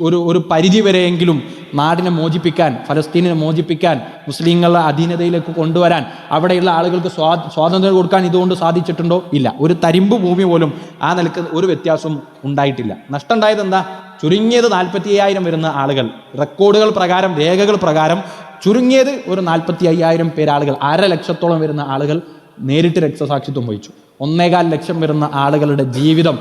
ഒരു ഒരു പരിധി വരെയെങ്കിലും നാടിനെ മോചിപ്പിക്കാൻ ഫലസ്തീനിനെ മോചിപ്പിക്കാൻ മുസ്ലിങ്ങളുടെ അധീനതയിലേക്ക് കൊണ്ടുവരാൻ അവിടെയുള്ള ആളുകൾക്ക് സ്വാ സ്വാതന്ത്ര്യം കൊടുക്കാൻ ഇതുകൊണ്ട് സാധിച്ചിട്ടുണ്ടോ? ഇല്ല. ഒരു തരിമ്പ് ഭൂമി പോലും ആ നിലയ്ക്ക് ഒരു വ്യത്യാസവും ഉണ്ടായിട്ടില്ല. നഷ്ടം ഉണ്ടായത് എന്താ? ചുരുങ്ങിയത് നാൽപ്പത്തി അയ്യായിരം വരുന്ന ആളുകൾ. റെക്കോർഡുകൾ പ്രകാരം രേഖകൾ പ്രകാരം ചുരുങ്ങിയത് ഒരു നാൽപ്പത്തി അയ്യായിരം പേരാളുകൾ. അര ലക്ഷത്തോളം വരുന്ന ആളുകൾ നേരിട്ട് രക്തസാക്ഷിത്വം വഹിച്ചു. ഒന്നേകാൽ ലക്ഷം വരുന്ന ആളുകളുടെ ജീവിതം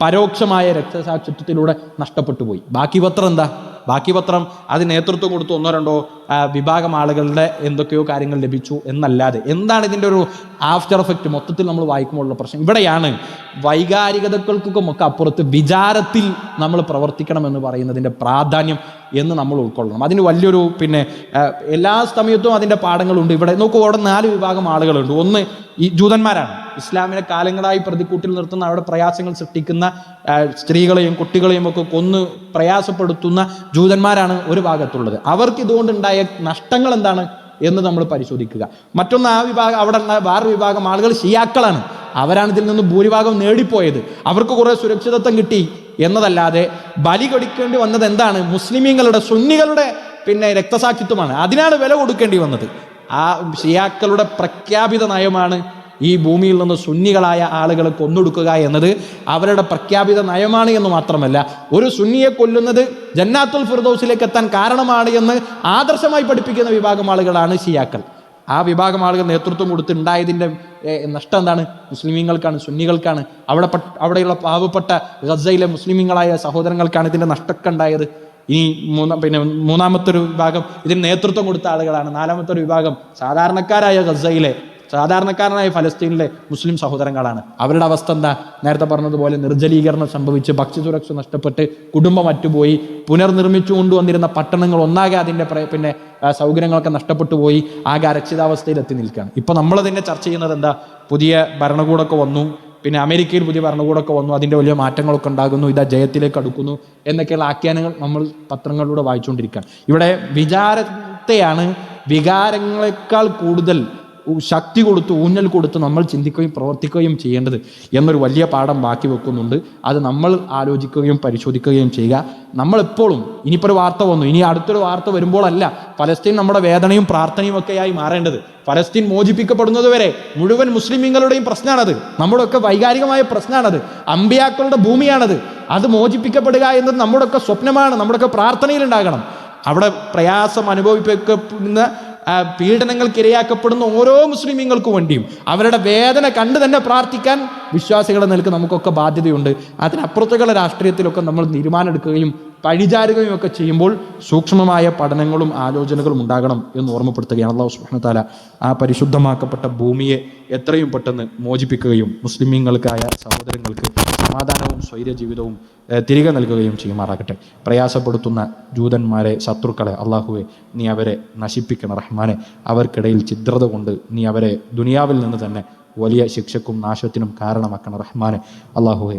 പരോക്ഷമായ രക്തസാക്ഷിത്വത്തിലൂടെ നഷ്ടപ്പെട്ടു പോയി. ബാക്കി പത്രം എന്താ? ബാക്കി പത്രം അത് നേതൃത്വം കൊടുത്തു ഒന്നോ രണ്ടോ വിഭാഗം ആളുകളുടെ എന്തൊക്കെയോ കാര്യങ്ങൾ ലഭിച്ചു എന്നല്ലാതെ എന്താണ് ഇതിന്റെ ഒരു ആഫ്റ്റർ എഫക്റ്റ്? മൊത്തത്തിൽ നമ്മൾ വായിക്കുമ്പോഴുള്ള പ്രശ്നം. ഇവിടെയാണ് വൈകാരികതകൾക്കും ഒക്കെ അപ്പുറത്ത് വിചാരത്തിൽ നമ്മൾ പ്രവർത്തിക്കണമെന്ന് പറയുന്നതിന്റെ പ്രാധാന്യം എന്ന് നമ്മൾ ഉൾക്കൊള്ളണം. അതിന് വലിയൊരു പിന്നെ എല്ലാ സമയത്തും അതിന്റെ പാഠങ്ങളുണ്ട്. ഇവിടെ നോക്കൂ അവിടെ നാല് വിഭാഗം ആളുകളുണ്ട്. ഒന്ന് ഈ ജൂതന്മാരാണ്. ഇസ്ലാമിനെ കാലങ്ങളായി പ്രതിക്കൂട്ടിൽ നിർത്തുന്ന അവിടെ പ്രയാസങ്ങൾ സൃഷ്ടിക്കുന്ന സ്ത്രീകളെയും കുട്ടികളെയും ഒക്കെ കൊന്ന് പ്രയാസപ്പെടുത്തുന്ന ജൂതന്മാരാണ് ഒരു ഭാഗത്തുള്ളത്. അവർക്ക് ഇതുകൊണ്ടുണ്ടായ നഷ്ടങ്ങൾ എന്താണ് എന്ന് നമ്മൾ പരിശോധിക്കുക. മറ്റൊന്ന് ആ വിഭാഗം അവിടെ വേറെ വിഭാഗം ആളുകൾ ഷിയാക്കളാണ്. അവരാണ് ഇതിൽ നിന്ന് ഭൂരിഭാഗം നേടിപ്പോയത്. അവർക്ക് കുറേ സുരക്ഷിതത്വം കിട്ടി എന്നതല്ലാതെ ബലി കൊടുക്കേണ്ടി വന്നത് എന്താണ്? മുസ്ലിമീങ്ങളുടെ സുന്നികളുടെ പിന്നെ രക്തസാക്ഷിത്വമാണ്. അതിനാണ് വില കൊടുക്കേണ്ടി വന്നത്. ആ ഷിയാക്കളുടെ പ്രഖ്യാപിത നയമാണ് ഈ ഭൂമിയിൽ നിന്ന് സുന്നികളായ ആളുകളെ കൊന്നൊടുക്കുക എന്നത് അവരുടെ പ്രഖ്യാപിത നയമാണ് എന്ന് മാത്രമല്ല ഒരു സുന്നിയെ കൊല്ലുന്നത് ജന്നാത്തുൽ ഫിർദൌസിലേക്ക് എത്താൻ കാരണമാണ് എന്ന് ആദർശമായി പഠിപ്പിക്കുന്ന വിഭാഗം ആളുകളാണ് ഷിയാക്കൾ. ആ വിഭാഗം ആളുകൾ നേതൃത്വം കൊടുത്തുണ്ടായതിന്റെ നഷ്ടം എന്താണ്? മുസ്ലിമീങ്ങൾക്കാണ് സുന്നികൾക്കാണ്. അവിടെ അവിടെയുള്ള പാവപ്പെട്ട ഗസയിലെ മുസ്ലിമീങ്ങളായ സഹോദരങ്ങൾക്കാണ് ഇതിന്റെ നഷ്ടമൊക്കെ ഉണ്ടായത്. ഇനി മൂന്നാം പിന്നെ മൂന്നാമത്തെ ഒരു വിഭാഗം ഇതിന് നേതൃത്വം കൊടുത്ത ആളുകളാണ്. നാലാമത്തെ ഒരു വിഭാഗം സാധാരണക്കാരായ ഗസയിലെ സാധാരണക്കാരനായ ഫലസ്തീനിലെ മുസ്ലിം സഹോദരങ്ങളാണ്. അവരുടെ അവസ്ഥ എന്താ? നേരത്തെ പറഞ്ഞതുപോലെ നിർജലീകരണം സംഭവിച്ച് ഭക്ഷ്യസുരക്ഷ നഷ്ടപ്പെട്ട് കുടുംബം അറ്റുപോയി. പുനർനിർമ്മിച്ചു കൊണ്ടുവന്നിരുന്ന പട്ടണങ്ങൾ ഒന്നാകെ അതിന്റെ പിന്നെ സൗകര്യങ്ങളൊക്കെ നഷ്ടപ്പെട്ടു പോയി. ആകെ അരക്ഷിതാവസ്ഥയിൽ എത്തി നിൽക്കുകയാണ്. ഇപ്പൊ നമ്മൾ തന്നെ ചർച്ച ചെയ്യുന്നത് എന്താ? പുതിയ ഭരണകൂടമൊക്കെ വന്നു. പിന്നെ അമേരിക്കയിൽ പുതിയ ഭരണകൂടമൊക്കെ വന്നു. അതിന്റെ വലിയ മാറ്റങ്ങളൊക്കെ ഉണ്ടാകുന്നു. ഇതാ ജയത്തിലേക്ക് അടുക്കുന്നു. എന്നൊക്കെയുള്ള ആഖ്യാനങ്ങൾ നമ്മൾ പത്രങ്ങളിലൂടെ വായിച്ചുകൊണ്ടിരിക്കുകയാണ്. ഇവിടെ വിചാരത്തെയാണ് വികാരങ്ങളെക്കാൾ കൂടുതൽ ശക്തി കൊടുത്ത് ഊന്നൽ കൊടുത്ത് നമ്മൾ ചിന്തിക്കുകയും പ്രവർത്തിക്കുകയും ചെയ്യേണ്ടത് എന്നൊരു വലിയ പാഠം ബാക്കി വെക്കുന്നുണ്ട്. അത് നമ്മൾ ആലോചിക്കുകയും പരിശോധിക്കുകയും ചെയ്യുക. നമ്മളെപ്പോഴും ഇനിയിപ്പോൾ ഒരു വാർത്ത വന്നു ഇനി അടുത്തൊരു വാർത്ത വരുമ്പോഴല്ല ഫലസ്തീൻ നമ്മുടെ വേദനയും പ്രാർത്ഥനയും ഒക്കെയായി മാറേണ്ടത്. ഫലസ്തീൻ മോചിപ്പിക്കപ്പെടുന്നത് വരെ മുഴുവൻ മുസ്ലിമീങ്ങളുടെയും പ്രശ്നമാണത് നമ്മുടെയൊക്കെ വൈകാരികമായ പ്രശ്നമാണത് അമ്പിയാക്കളുടെ ഭൂമിയാണത്. അത് മോചിപ്പിക്കപ്പെടുക എന്നത് നമ്മുടെയൊക്കെ സ്വപ്നമാണ് നമ്മുടെയൊക്കെ പ്രാർത്ഥനയിലുണ്ടാകണം അവിടെ പ്രയാസം അനുഭവിപ്പിക്കപ്പെടുന്ന ആ, പീഡനങ്ങൾക്ക് ഇരയാക്കപ്പെടുന്ന ഓരോ മുസ്ലിമീങ്ങൾക്കും വേണ്ടിയും അവരുടെ വേദന കണ്ട് തന്നെ പ്രാർത്ഥിക്കാൻ വിശ്വാസികളെ നിൽക്ക് നമുക്കൊക്കെ ബാധ്യതയുണ്ട്. അതിനപ്പുറത്തേക്കുള്ള രാഷ്ട്രീയത്തിലൊക്കെ നമ്മൾ തീരുമാനമെടുക്കുകയും പഴിചാരുകയും ഒക്കെ ചെയ്യുമ്പോൾ സൂക്ഷ്മമായ പഠനങ്ങളും ആലോചനകളും ഉണ്ടാകണം എന്ന് ഓർമ്മപ്പെടുത്തുകയാണ് അള്ളാഹു വ ആ പരിശുദ്ധമാക്കപ്പെട്ട ഭൂമിയെ എത്രയും പെട്ടെന്ന് മോചിപ്പിക്കുകയും മുസ്ലിമീങ്ങൾക്കായ സഹോദരങ്ങൾക്ക് സമാധാനവും സ്വൈര്യ ജീവിതവും തിരികെ നൽകുകയും ചെയ്യുമാറാകട്ടെ. പ്രയാസപ്പെടുത്തുന്ന ജൂതന്മാരെ ശത്രുക്കളെ അള്ളാഹുവെ നീ അവരെ നശിപ്പിക്കണം റഹ്മാനെ. അവർക്കിടയിൽ ചിദ്രത കൊണ്ട് നീ അവരെ ദുനിയാവിൽ നിന്ന് തന്നെ വലിയ ശിക്ഷക്കും നാശത്തിനും കാരണമാക്കണം റഹ്മാനെ. അള്ളാഹുവെ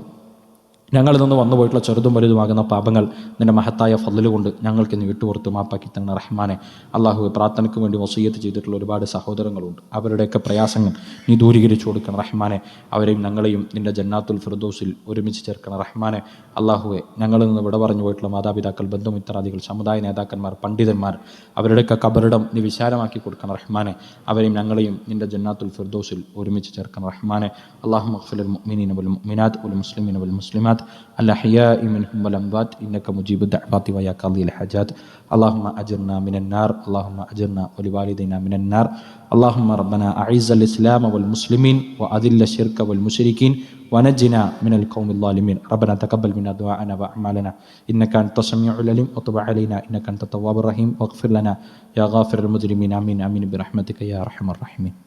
ഞങ്ങളിൽ നിന്ന് വന്നു പോയിട്ടുള്ള ചെറുതും വലുതുമാകുന്ന പാപങ്ങൾ നിന്റെ മഹത്തായ ഫതിൽ കൊണ്ട് ഞങ്ങൾക്ക് ഇന്ന് വിട്ടുകൊടുത്തു മാപ്പാക്കി തന്ന റഹ്മാനെ. അള്ളാഹു പ്രാർത്ഥനയ്ക്ക് വേണ്ടി വസീയത്ത് ചെയ്തിട്ടുള്ള ഒരുപാട് സഹോദരങ്ങളുണ്ട്. അവരുടെയൊക്കെ പ്രയാസങ്ങൾ നീ ദൂരീകരിച്ചു കൊടുക്കണം റഹ്മാനെ. അവരെയും ഞങ്ങളെയും നിന്റെ ജന്നാത്തുൽ ഫിർദോസിൽ ഒരുമിച്ച് ചേർക്കണം റഹ്മാനെ. അള്ളാഹുവെ ഞങ്ങളിൽ നിന്ന് വിട പറഞ്ഞു പോയിട്ടുള്ള മാതാപിതാക്കൾ ബന്ധുമിത്രാദികൾ സമുദായ നേതാക്കന്മാർ പണ്ഡിതന്മാർ അവരുടെയൊക്കെ കബറിടം നീ വിശാലമാക്കി കൊടുക്കണം റഹ്മാനെ. അവരെയും ഞങ്ങളെയും നിന്റെ ജന്നാത്തുൽ ഫിർദോസിൽ ഒരുമിച്ച് ചേർക്കണം റഹ്മാനെ. അള്ളാഹു മഖ്ഫുൽ മുഅ്മിനീന വൽ മുഅ്മിനാത്ത് വൽ മുസ്ലിമീന വൽ മുസ്ലിമാത്ത്. والمسلمات الأحياء منهم والأموات إنك مجيب الدعوات ويا قاضي الحاجات اللهم أجرنا من النار اللهم أجرنا ولوالدينا من النار اللهم ربنا أعز الإسلام والمسلمين وأذل الشرك والمشركين ونجنا من القوم الظالمين ربنا تقبل منا دعاءنا وأعمالنا إنك أنت السميع العليم وتب علينا إنك أنت التواب الرحيم واغفر لنا يا غافر المجرمين آمين آمين برحمتك يا أرحم الراحمين